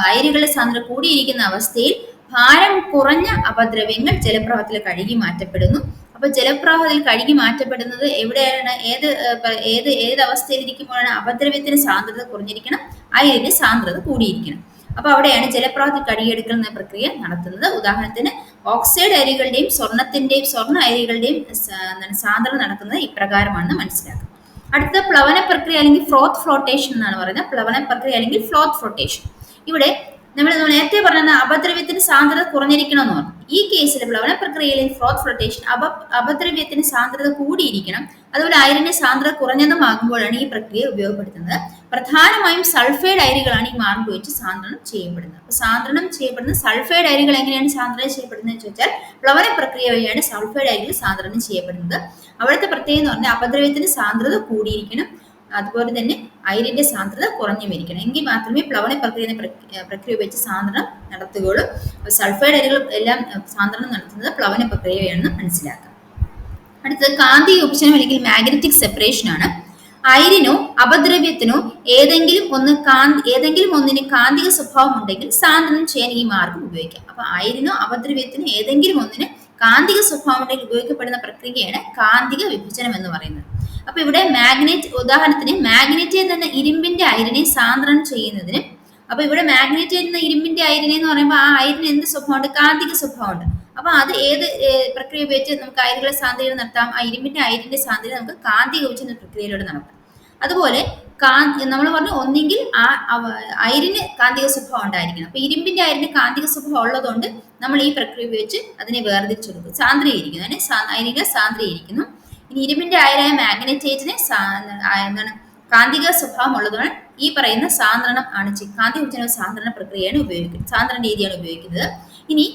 അരികളുടെ സാന്ദ്രത കൂടിയിരിക്കുന്ന അവസ്ഥയിൽ ഭാരം കുറഞ്ഞ അപദ്രവ്യങ്ങൾ ജലപ്രവാഹത്തിൽ കഴുകി മാറ്റപ്പെടുന്നു. അപ്പൊ ജലപ്രവാഹത്തിൽ കഴുകി മാറ്റപ്പെടുന്നത് എവിടെയാണ്? ഏത് ഏത് ഏത് അവസ്ഥയിലിരിക്കുമ്പോഴാണ് അപദ്രവ്യത്തിന് സാന്ദ്രത കുറഞ്ഞിരിക്കണം? അയിരിന്റെ സാന്ദ്രത കൂടിയിരിക്കണം. അപ്പൊ അവിടെയാണ് ജലപ്രവാഹത്തിൽ കഴുകിയെടുക്കൽ എന്ന പ്രക്രിയ നടത്തുന്നത്. ഉദാഹരണത്തിന് ഓക്സൈഡ് അരികളുടെയും സ്വർണത്തിന്റെയും സ്വർണ അരികളുടെയും സാന്ദ്രത നടക്കുന്നത് ഇപ്രകാരമാണെന്ന് മനസ്സിലാക്കുക അടുത്ത പ്ലവന പ്രക്രിയ അല്ലെങ്കിൽ ഫ്രോത്ത് ഫ്ലോട്ടേഷൻ എന്നാണ് പറയുന്നത്. പ്ലവന പ്രക്രിയ അല്ലെങ്കിൽ ഫ്ലോത്ത് ഫ്ലോട്ടേഷൻ. ഇവിടെ നമ്മൾ നേരത്തെ പറഞ്ഞ അപദ്രവ്യത്തിന് സാന്ദ്രത കുറഞ്ഞിരിക്കണം എന്ന് പറഞ്ഞു. ഈ കേസിൽ പ്ലവന പ്രക്രിയയിൽ ഫ്രോത്ത് ഫ്ലോട്ടേഷൻ അപ അപദ്രവ്യത്തിന് സാന്ദ്രത കൂടിയിരിക്കണം. അതുപോലെ അയറിന്റെ സാന്ദ്രത കുറഞ്ഞതുമാകുമ്പോഴാണ് ഈ പ്രക്രിയ ഉപയോഗപ്പെടുത്തുന്നത്. പ്രധാനമായും സൾഫൈഡ് അയരുകളാണ് ഈ മാർഗം ഉപയോഗിച്ച് സാന്ദ്രണം ചെയ്യപ്പെടുന്നത്. അപ്പൊ സാന്ദ്രണം ചെയ്യപ്പെടുന്ന സൾഫൈഡ് അയരുകൾ എങ്ങനെയാണ് സാന്ദ്രണം ചെയ്യപ്പെടുന്നത് എന്ന് ചോദിച്ചാൽ പ്ലവന പ്രക്രിയ വഴിയാണ് സൾഫൈഡ് അയരുകൾ സാന്ദ്രണം ചെയ്യപ്പെടുന്നത്. അവിടുത്തെ പ്രത്യേകത എന്ന് പറഞ്ഞാൽ അപദ്രവ്യത്തിന് സാന്ദ്രത കൂടിയിരിക്കണം. അതുപോലെ തന്നെ അയിരിന്റെ സാന്ദ്രത കുറഞ്ഞു മരിക്കണം എങ്കിൽ മാത്രമേ പ്ലവന പ്രക്രിയ പ്രക്രിയ- ഉപയോഗിച്ച് സാന്ദ്രണം നടത്തുകയുള്ളൂ. സൾഫൈഡ് അരികൾ എല്ലാം സാന്ദ്രണം നടത്തുന്നത് പ്ലവന പ്രക്രിയയാണെന്ന് മനസ്സിലാക്കാം. അടുത്തത് കാന്തിക വിഭജനം അല്ലെങ്കിൽ മാഗ്നറ്റിക് സെപ്പറേഷൻ ആണ്. അയിരിനോ അപദ്രവ്യത്തിനോ ഏതെങ്കിലും ഒന്ന് കാന്തി ഏതെങ്കിലും ഒന്നിന് കാന്തിക സ്വഭാവം ഉണ്ടെങ്കിൽ സാന്ദ്രണം ചെയ്യാൻ ഈ മാർഗം ഉപയോഗിക്കാം. അപ്പൊ അയിരിനോ അപദ്രവ്യത്തിനോ ഏതെങ്കിലും ഒന്നിന് കാന്തിക സ്വഭാവം ഉണ്ടെങ്കിൽ ഉപയോഗിക്കപ്പെടുന്ന പ്രക്രിയയാണ് കാന്തിക വിഭജനം എന്ന് പറയുന്നത്. അപ്പൊ ഇവിടെ മാഗ്നറ്റ് ഉദാഹരണത്തിന് മാഗ്നറ്റ് തന്നെ ഇരുമ്പിന്റെ അയിരനെ സാന്ദ്രണം ചെയ്യുന്നതിന് അപ്പൊ ഇവിടെ മാഗ്നറ്റ് എന്ന ഇരുമ്പിന്റെ അയിരനെ എന്ന് പറയുമ്പോൾ ആ അയിരന് എന്ത് സ്വഭാവമുണ്ട്? കാന്തിക സ്വഭാവമുണ്ട്. അപ്പൊ അത് ഏത് പ്രക്രിയ ഉപയോഗിച്ച് നമുക്ക് അയിരുകളെ സാന്ദ്രീകരണം നടത്താം? ആ ഇരുമ്പിന്റെ അയിരന്റെ സാന്ദ്രീകരണം നമുക്ക് കാന്തിക ഉപയോഗിച്ച് പ്രക്രിയയിലൂടെ നടത്താം. അതുപോലെ കാ നമ്മൾ പറഞ്ഞു ഒന്നെങ്കിൽ ആ അയിരിന് കാന്തിക സ്വഭാവം ഉണ്ടായിരിക്കണം. അപ്പൊ ഇരുമ്പിന്റെ അയിരിന് കാന്തിക സ്വഭാവം ഉള്ളതുകൊണ്ട് നമ്മൾ ഈ പ്രക്രിയ ഉപയോഗിച്ച് അതിനെ വേർതിരിച്ചെടുക്കും. സാന്ദ്രീകരിക്കുന്നു. അതിനെ അയിരിനെ സാന്ദ്രീകരിക്കുന്നു. ഇനി ഇരുമ്പിന്റെ അയരായ മാഗ്നറ്റേറ്റിന് എന്താണ് കാന്തിക സ്വഭാവം ഉള്ളതാണ് ഈ പറയുന്ന സാന്ദ്രണം ആണ് കാന്തി കാന്തിക വിഭജന സാന്ദ്രണ പ്രക്രിയയാണ് ഉപയോഗിക്കുന്നത് സാന്ദ്രണ രീതിയാണ് ഉപയോഗിക്കുന്നത്. ഇനി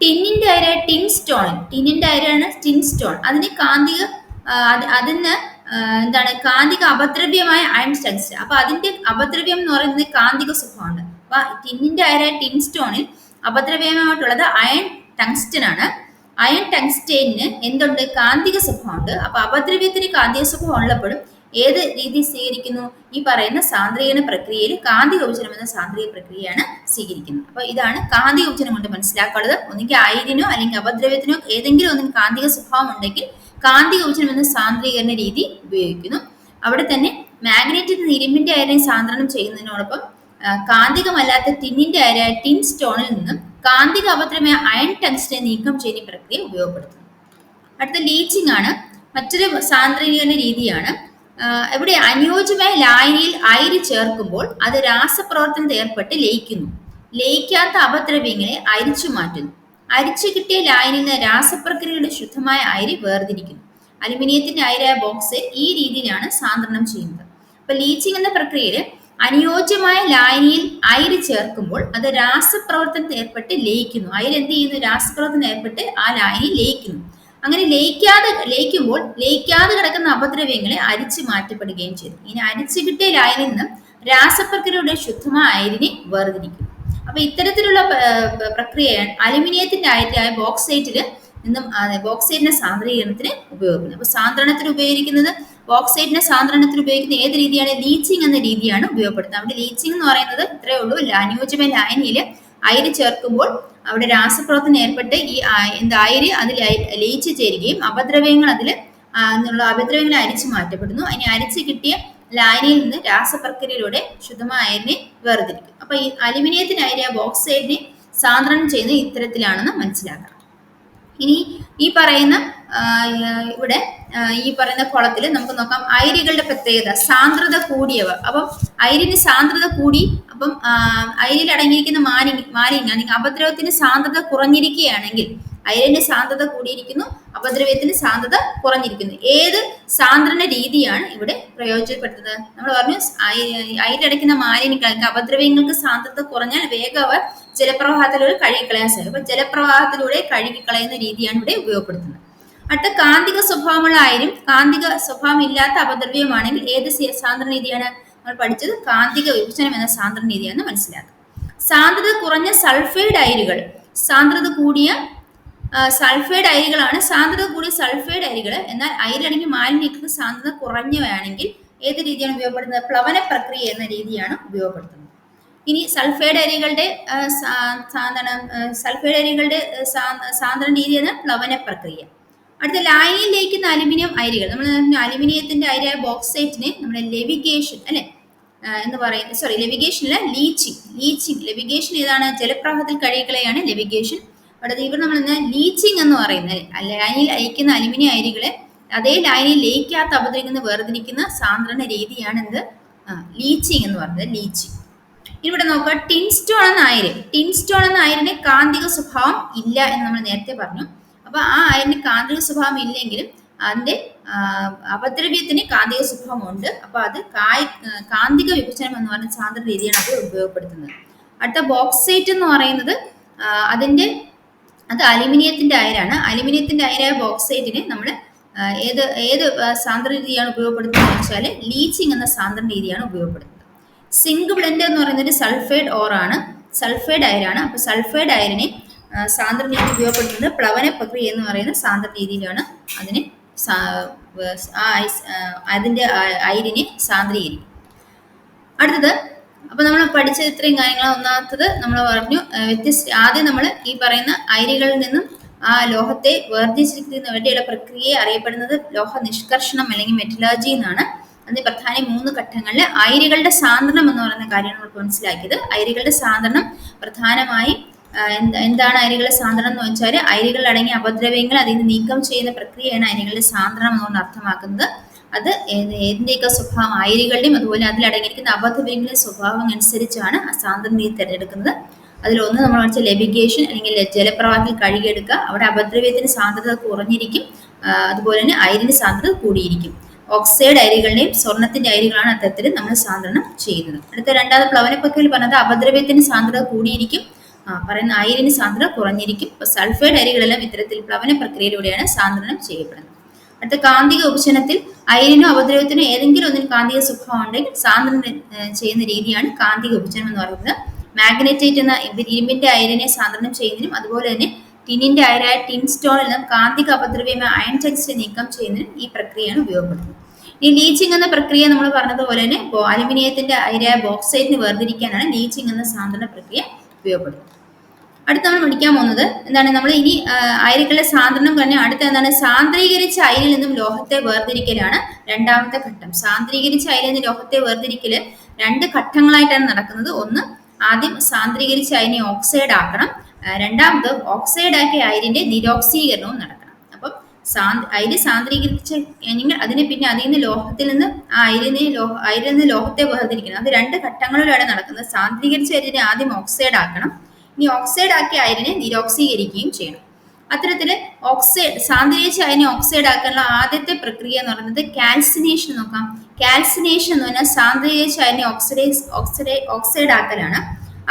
ടിന്നിന്റെ അയരായ ടിൻ സ്റ്റോൺ ടിന്നിന്റെ അയരാണ് ടിൻ സ്റ്റോൺ അതിന് കാന്തിക അതിന് എന്താണ് കാന്തിക അപദ്രവ്യമായ അയൺ സ്റ്റൺസ് അപ്പൊ അതിന്റെ അപദ്രവ്യം എന്ന് പറയുന്നത് കാന്തിക സ്വഭാവമാണ്. അപ്പൊ ടിന്നിന്റെ അയരായ ടിൻ സ്റ്റോണിൽ അപദ്രവ്യമായിട്ടുള്ളത് അയൺ ടങ്സ്റ്റൺ ആണ് അയൺ ടങ്സ്റ്റേനിന് എന്തുണ്ട്? കാന്തിക സ്വഭാവമുണ്ട്. അപ്പൊ അപദ്രവ്യത്തിന് കാന്തിക സ്വഭാവം ഉള്ളപ്പോഴും ഏത് രീതി സ്വീകരിക്കുന്നു? ഈ പറയുന്ന സാന്ദ്രീകരണ പ്രക്രിയയിൽ കാന്തിക ഉപചനം എന്ന സാന്ദ്രീക പ്രക്രിയയാണ് സ്വീകരിക്കുന്നത്. അപ്പൊ ഇതാണ് കാന്തിക ഉപചനം കൊണ്ട് മനസ്സിലാക്കാനുള്ളത്. ഒന്നുകിൽ അയിരിനോ അല്ലെങ്കിൽ അപദ്രവ്യത്തിനോ ഏതെങ്കിലും ഒന്നിന് കാന്തിക സ്വഭാവം ഉണ്ടെങ്കിൽ കാന്തിക ഉപചനം എന്ന സാന്ദ്രീകരണ രീതി ഉപയോഗിക്കുന്നു. അവിടെ തന്നെ മാഗ്നറ്റിക് ഇരുമ്പിന്റെ അയനെ സാന്ദ്രണം ചെയ്യുന്നതിനോടൊപ്പം കാന്തികമല്ലാത്ത ടിന്നിന്റെ അയരായ ടിൻ സ്റ്റോണിൽ നിന്നും കാന്തിക അപദ്രവമായ അയൺ ടങ്സ്റ്റനെ നീക്കം ചെയ്യുന്ന പ്രക്രിയ ഉപയോഗപ്പെടുത്തുന്നു. അടുത്ത ലീച്ചിങ് ആണ്. മറ്റൊരു സാന്ദ്രീകരണ രീതിയാണ്. ഇവിടെ അനുയോജ്യമായ ലായനിയിൽ അയിര് ചേർക്കുമ്പോൾ അത് രാസപ്രവർത്തനത്തിൽ ഏർപ്പെട്ട് ലയിക്കുന്നു. ലയിക്കാത്ത അപദ്രവ്യങ്ങളെ അരിച്ചു മാറ്റുന്നു. അരിച്ചു കിട്ടിയ ലായനിൽ നിന്ന് രാസപ്രക്രിയയുടെ ശുദ്ധമായ അയിര് വേർതിരിക്കുന്നു. അലുമിനിയത്തിന്റെ അയിരായ ബോക്സ് ഈ രീതിയിലാണ് സാന്ദ്രണം ചെയ്യുന്നത്. അപ്പൊ ലീച്ചിങ് എന്ന പ്രക്രിയയിൽ അനുയോജ്യമായ ലായനിയിൽ അയിര് ചേർക്കുമ്പോൾ അത് രാസപ്രവർത്തനത്തിൽ ഏർപ്പെട്ട് ലയിക്കുന്നു. അയിര് എന്ത് ചെയ്യുന്നു? രാസപ്രവർത്തനം ഏർപ്പെട്ട് ആ ലായനി ലയിക്കുന്നു. അങ്ങനെ ലയിക്കാതെ ലയിക്കുമ്പോൾ ലയിക്കാതെ കിടക്കുന്ന അപദ്രവ്യങ്ങളെ അരിച്ചു മാറ്റപ്പെടുകയും ചെയ്തു. ഇനി അരിച്ചു കിട്ടിയ ലായനിൽ നിന്നും രാസപ്രക്രിയയുടെ ശുദ്ധമായ അയിരിനെ വേർതിരിക്കും അപ്പൊ ഇത്തരത്തിലുള്ള പ്രക്രിയയാണ് അലുമിനിയത്തിന്റെ അയറ്റായ ബോക്സൈറ്റിൽ നിന്നും ബോക്സൈറ്റിന്റെ സാന്ദ്രീകരണത്തിന് ഉപയോഗിക്കുന്നത് അപ്പോൾ സാന്ദ്രണത്തിന് ഉപയോഗിക്കുന്നത് ബോക്സൈറ്റിന്റെ സാന്ദ്രണത്തിന് ഉപയോഗിക്കുന്ന ഏത് രീതിയാണ്? ലീച്ചിങ് എന്ന രീതിയാണ് ഉപയോഗപ്പെടുത്തുന്നത്. അവിടെ ലീച്ചിങ് എന്ന് പറയുന്നത് ഇത്രയേ ഉള്ളൂ. അനുയോജ്യമായ ലായനിയിൽ അയിര് ചേർക്കുമ്പോൾ അവിടെ രാസപ്രവർത്തനം ഏർപ്പെട്ട് ഈ എന്താ അയിര് അതിൽ ലയിച്ചു ചേരുകയും അപദ്രവ്യങ്ങൾ അതിൽ എന്നുള്ള അപദ്രവ്യങ്ങൾ അരിച്ചു മാറ്റപ്പെടുന്നു. അതിനെ അരിച്ചു കിട്ടിയ ലായനിയിൽ നിന്ന് രാസപ്രക്രിയയിലൂടെ ശുദ്ധമായ അയരിനെ വേർതിരിക്കും. അപ്പൊ ഈ അലുമിനിയത്തിന് അയര് ബോക്സൈഡിനെ സാന്ദ്രണം ചെയ്യുന്നത് ഇത്തരത്തിലാണെന്ന് മനസ്സിലാക്കണം ഇനി ഈ പറയുന്ന ഇവിടെ ഈ പറയുന്ന കുളത്തിൽ നമുക്ക് നോക്കാം. അയിരുകളുടെ പ്രത്യേകത സാന്ദ്രത കൂടിയവ. അപ്പം അയിരിന് സാന്ദ്രത കൂടി അപ്പം അയിരിൽ അടങ്ങിയിരിക്കുന്ന മാലിന്യ മാലിന്യം അല്ലെങ്കിൽ അപദ്രവത്തിന് സാന്ദ്രത കുറഞ്ഞിരിക്കുകയാണെങ്കിൽ അയിരിന് സാന്ദ്രത കൂടിയിരിക്കുന്നു അപദ്രവ്യത്തിന് സാന്ദ്രത കുറഞ്ഞിരിക്കുന്നു. ഏത് സാന്ദ്രണ രീതിയാണ് ഇവിടെ പ്രയോജനപ്പെടുത്തുന്നത്? നമ്മൾ പറഞ്ഞു അയിലടയ്ക്കുന്ന മാലിന്യങ്ങൾക്ക് അപദ്രവ്യങ്ങൾക്ക് സാന്ദ്രത കുറഞ്ഞാൽ വേഗം അവർ ജലപ്രവാഹത്തിലൂടെ കഴുകിക്കളയാൻ സാധിക്കും. അപ്പൊ ജലപ്രവാഹത്തിലൂടെ കഴുകിക്കളയുന്ന രീതിയാണ് ഇവിടെ ഉപയോഗപ്പെടുത്തുന്നത്. അടുത്ത കാന്തിക സ്വഭാവമുള്ള ആയിരം കാന്തിക സ്വഭാവം ഇല്ലാത്ത അപദ്രവ്യമാണെങ്കിൽ ഏത് സാന്ദ്ര സാന്ദ്രണ രീതിയാണ് നമ്മൾ പഠിച്ചത്? കാന്തിക വിഭജനം എന്ന സാന്ദ്രണ രീതിയാണെന്ന് മനസ്സിലാക്കുക. സാന്ദ്രത കുറഞ്ഞ സൾഫൈഡ് അയിരുകൾ സാന്ദ്രത കൂടിയ സൾഫൈഡ് അരികളാണ്. സാന്ദ്രത കൂടിയ സൾഫൈഡ് അരികൾ എന്നാൽ അയിരടങ്ങിയ മാലിന്യങ്ങൾക്ക് സാന്ദ്രത കുറഞ്ഞവയാണെങ്കിൽ ഏത് രീതിയാണ് ഉപയോഗപ്പെടുത്തുന്നത്? പ്ലവന പ്രക്രിയ എന്ന രീതിയാണ് ഉപയോഗപ്പെടുത്തുന്നത്. ഇനി സൾഫൈഡ് അരികളുടെ ആ, സാ- സാന്ത്വനം, ആ, സൾഫൈഡ് അരികളുടെ സാന്ദ്രണ രീതി എന്ന പ്ലവന പ്രക്രിയ. അടുത്ത ലായനിയിൽ ലയിക്കുന്ന അലുമിനിയം അരികൾ. നമ്മൾ അലുമിനിയത്തിന്റെ അരിയായ ബോക്സൈറ്റിന് നമ്മുടെ ലെവിഗേഷൻ അല്ലെ? എന്ന് പറയുന്നത് സോറി ലെവിഗേഷൻ അല്ല ലീച്ചിങ്. ലീച്ചിങ്. ലെവിഗേഷൻ ഏതാണ്? ജലപ്രവാഹത്തിൽ കഴികളെയാണ് ലെവിഗേഷൻ. അവിടെ ഇവിടെ നമ്മൾ ലീച്ചിങ് എന്ന് പറയുന്നത്. ലൈനിൽ അയക്കുന്ന അലുമിനിയം അരികളെ അതേ ലൈനിൽ ലയിക്കാത്ത അപദ്രിക്കുന്ന വേർതിരിക്കുന്ന സാന്ദ്രണ രീതിയാണ് എന്ത്? ലീച്ചിങ് എന്ന് പറയുന്നത് ലീച്ചിങ് ഇവിടെ നോക്കുക ടിൻ സ്റ്റോൺ എന്ന അയര് ടിൻ സ്റ്റോൺ എന്ന അയരിന് കാന്തിക സ്വഭാവം ഇല്ല എന്ന് നമ്മൾ നേരത്തെ പറഞ്ഞു. അപ്പൊ ആ അയരിന് കാന്തിക സ്വഭാവം ഇല്ലെങ്കിലും അതിന്റെ അപദ്രവ്യത്തിന് കാന്തിക സ്വഭാവം ഉണ്ട് അപ്പൊ അത് കായ് കാന്തിക വിഭജനം എന്ന് പറഞ്ഞ സാന്ദ്ര രീതിയാണ് അത് ഉപയോഗപ്പെടുത്തുന്നത്. അടുത്ത ബോക്സൈറ്റ് എന്ന് പറയുന്നത് അതിന്റെ അത് അലുമിനിയത്തിന്റെ അയരാണ്. അലുമിനിയത്തിന്റെ അയരായ ബോക്സൈറ്റിന് നമ്മൾ ഏത് ഏത് സാന്ദ്ര രീതിയാണ് ഉപയോഗപ്പെടുത്തുന്നത് വെച്ചാൽ ലീച്ചിങ് എന്ന സാന്ദ്ര രീതിയാണ് ഉപയോഗപ്പെടുത്തുന്നത്. സിങ്ക് ബ്ലെൻഡ് എന്ന് പറയുന്നത് സൾഫൈഡ് ഓറാണ് സൾഫൈഡ് അയരാണ്. അപ്പോൾ സൾഫൈഡ് അയരിനെ ആ, സാന്ദ്ര രീതി ഉപയോഗപ്പെടുത്തുന്നത് പ്ലവന പ്രക്രിയ എന്ന് പറയുന്ന സാന്ദ്ര രീതിയിലാണ് അതിനെ അതിന്റെ അയിരിനെ സാന്ദ്രീകരിക്കും അടുത്തത് അപ്പൊ നമ്മൾ പഠിച്ച ഇത്രയും കാര്യങ്ങൾ ഒന്നാമത്തത് നമ്മൾ പറഞ്ഞു വ്യത്യസ്ത ആദ്യം നമ്മൾ ഈ പറയുന്ന അരികളിൽ നിന്നും ആ ലോഹത്തെ വേർതിരിച്ചിരിക്കുന്ന വേണ്ടിയുള്ള പ്രക്രിയയെ അറിയപ്പെടുന്നത് ലോഹ നിഷ്കർഷണം അല്ലെങ്കിൽ മെറ്റലർജി എന്നാണ്. അതിന് പ്രധാന മൂന്ന് ഘട്ടങ്ങളിൽ അയിരുകളുടെ സാന്ദ്രണം എന്ന് പറയുന്ന കാര്യമാണ് നമ്മൾ മനസ്സിലാക്കിയത്. അയിരുകളുടെ സാന്ദ്രണം പ്രധാനമായി എന്താണ് അരികളുടെ സാന്ദ്രണം എന്ന് വെച്ചാൽ അരികളിൽ അടങ്ങിയ അപദ്രവ്യങ്ങൾ അതിൽ നീക്കം ചെയ്യുന്ന പ്രക്രിയയാണ് അരികളുടെ സാന്ദ്രണം എന്നുകൊണ്ട് അർത്ഥമാക്കുന്നത്. അത് ഏത് ഏതിന്റെയൊക്കെ സ്വഭാവം ആയിരികളുടെയും അതുപോലെ അതിലടങ്ങിയിരിക്കുന്ന അബദ്ധവിങ്ങളുടെ സ്വഭാവം അനുസരിച്ചാണ് രീതി തിരഞ്ഞെടുക്കുന്നത്. അതിലൊന്ന് നമ്മൾ വെച്ച ലെബിഗേഷൻ അല്ലെങ്കിൽ ജലപ്രവാഹത്തിൽ കഴുകിയെടുക്കുക. അവിടെ അപദ്രവ്യത്തിന് സാന്ദ്രത കുറഞ്ഞിരിക്കും. അതുപോലെ തന്നെ അയിരിന് സാന്ദ്രത കൂടിയിരിക്കും. ഓക്സൈഡ് അരികളുടെയും സ്വർണത്തിന്റെ അരികളാണ് അത്തരത്തിൽ നമ്മൾ സാന്ദ്രണം ചെയ്യുന്നത്. അടുത്ത രണ്ടാമത് പ്ലവനപ്പക്കയിൽ പറഞ്ഞത് അപദ്രവ്യത്തിന് സാന്ദ്രത കൂടിയിരിക്കും. പറയുന്ന അയിരിന് സാന്ദ്രത കുറഞ്ഞിരിക്കും. സൾഫൈഡ് അരികളെല്ലാം ഇത്തരത്തിൽ പ്ലവന പ്രക്രിയയിലൂടെയാണ് സാന്ദ്രണം ചെയ്യപ്പെടുന്നത്. അടുത്ത കാന്തിക ഉപശനത്തിൽ അയിരിനോ അവദ്രവത്തിനോ ഏതെങ്കിലും ഒന്നിന് കാന്തിക സ്വഭാവം ഉണ്ടെങ്കിൽ സാന്ദ്രണം ചെയ്യുന്ന രീതിയാണ് കാന്തിക ഉപശനം എന്ന് പറയുന്നത്. മാഗ്നറ്റൈറ്റ് എന്ന ഇരുമ്പിന്റെ അയരിനെ സാന്ദ്രണം ചെയ്യുന്നതിനും അതുപോലെ തന്നെ ടിന്നിന്റെ അയരായ ടിൻ സ്റ്റോണിൽ നിന്നും കാന്തിക അപദ്രവ്യമായ അയൺ ടെക്സ്റ്റ് നീക്കം ചെയ്യുന്നതിനും ഈ പ്രക്രിയയാണ് ഉപയോഗപ്പെടുന്നത് ഈ ലീച്ചിങ് എന്ന പ്രക്രിയ നമ്മൾ പറഞ്ഞതുപോലെ തന്നെ അലുമിനിയത്തിന്റെ അയരായ ബോക്സൈറ്റിന് വേർതിരിക്കാനാണ് ലീച്ചിങ് എന്ന സാന്ദ്രണ പ്രക്രിയ ഉപയോഗപ്പെടുന്നത് അടുത്ത നമ്മൾ പഠിക്കാൻ പോകുന്നത് എന്താണ് നമ്മൾ ഇനി അയിരുകളുടെ സാന്ദ്രണം കഴിഞ്ഞ അടുത്ത എന്താണ് സാന്ദ്രീകരിച്ച അയിരിൽ നിന്നും ലോഹത്തെ വേർതിരിക്കലാണ് രണ്ടാമത്തെ ഘട്ടം. സാന്ദ്രീകരിച്ച അയിരിൽ നിന്ന് ലോഹത്തെ വേർതിരിക്കൽ രണ്ട് ഘട്ടങ്ങളായിട്ടാണ് നടക്കുന്നത്. ഒന്ന് ആദ്യം സാന്ദ്രീകരിച്ച അയിനെ ഓക്സൈഡ് ആക്കണം. രണ്ടാമത് ഓക്സൈഡ് ആക്കിയ അയിരിന്റെ നിരോക്സീകരണവും നടക്കണം. അപ്പം അയിര് സാന്ദ്രീകരിച്ച് കഴിഞ്ഞെങ്കിൽ അതിനെ പിന്നെ അതിൽ നിന്ന് ലോഹത്തിൽ നിന്ന് ആ അയിരിനെ ലോഹ അയിരിൽ നിന്ന് ലോഹത്തെ വേർതിരിക്കണം. അത് രണ്ട് ഘട്ടങ്ങളിലാണ് നടക്കുന്നത്. സാന്ദ്രീകരിച്ച അരിനെ ആദ്യം ഓക്സൈഡ് ആക്കണം. ഇനി ഓക്സൈഡ് ആക്കിയ അയറിനെ നിരോക്സീകരിക്കുകയും ചെയ്യണം. അത്തരത്തിൽ ഓക്സൈഡ് സാന്ദ്രീകരിച്ച അയനെ ഓക്സൈഡ് ആക്കാനുള്ള ആദ്യത്തെ പ്രക്രിയ എന്ന് പറയുന്നത് കാൽസിനേഷൻ നോക്കാം. കാൽസിനേഷൻ എന്ന് പറഞ്ഞാൽ സാന്ദ്രീകരിച്ച അയനെ ഓക്സിഡൈസ് ഓക്സിഡൈ ഓക്സൈഡ് ആക്കലാണ്.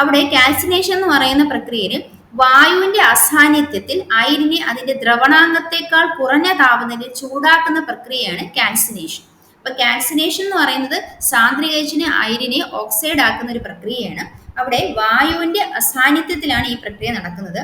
അവിടെ കാൽസിനേഷൻ എന്ന് പറയുന്ന പ്രക്രിയയിൽ വായുവിന്റെ അസാന്നിധ്യത്തിൽ അയിരിനെ അതിന്റെ ദ്രവണാംഗത്തെക്കാൾ കുറഞ്ഞ താപനിലയിൽ ചൂടാക്കുന്ന പ്രക്രിയയാണ് കാൽസിനേഷൻ അപ്പൊ കാൽസിനേഷൻ എന്ന് പറയുന്നത് സാന്ദ്രീകരിച്ചിന് അയിരിനെ ഓക്സൈഡ് ആക്കുന്ന ഒരു പ്രക്രിയയാണ്. അവിടെ വായുവിന്റെ അസാന്നിധ്യത്തിലാണ് ഈ പ്രക്രിയ നടക്കുന്നത്.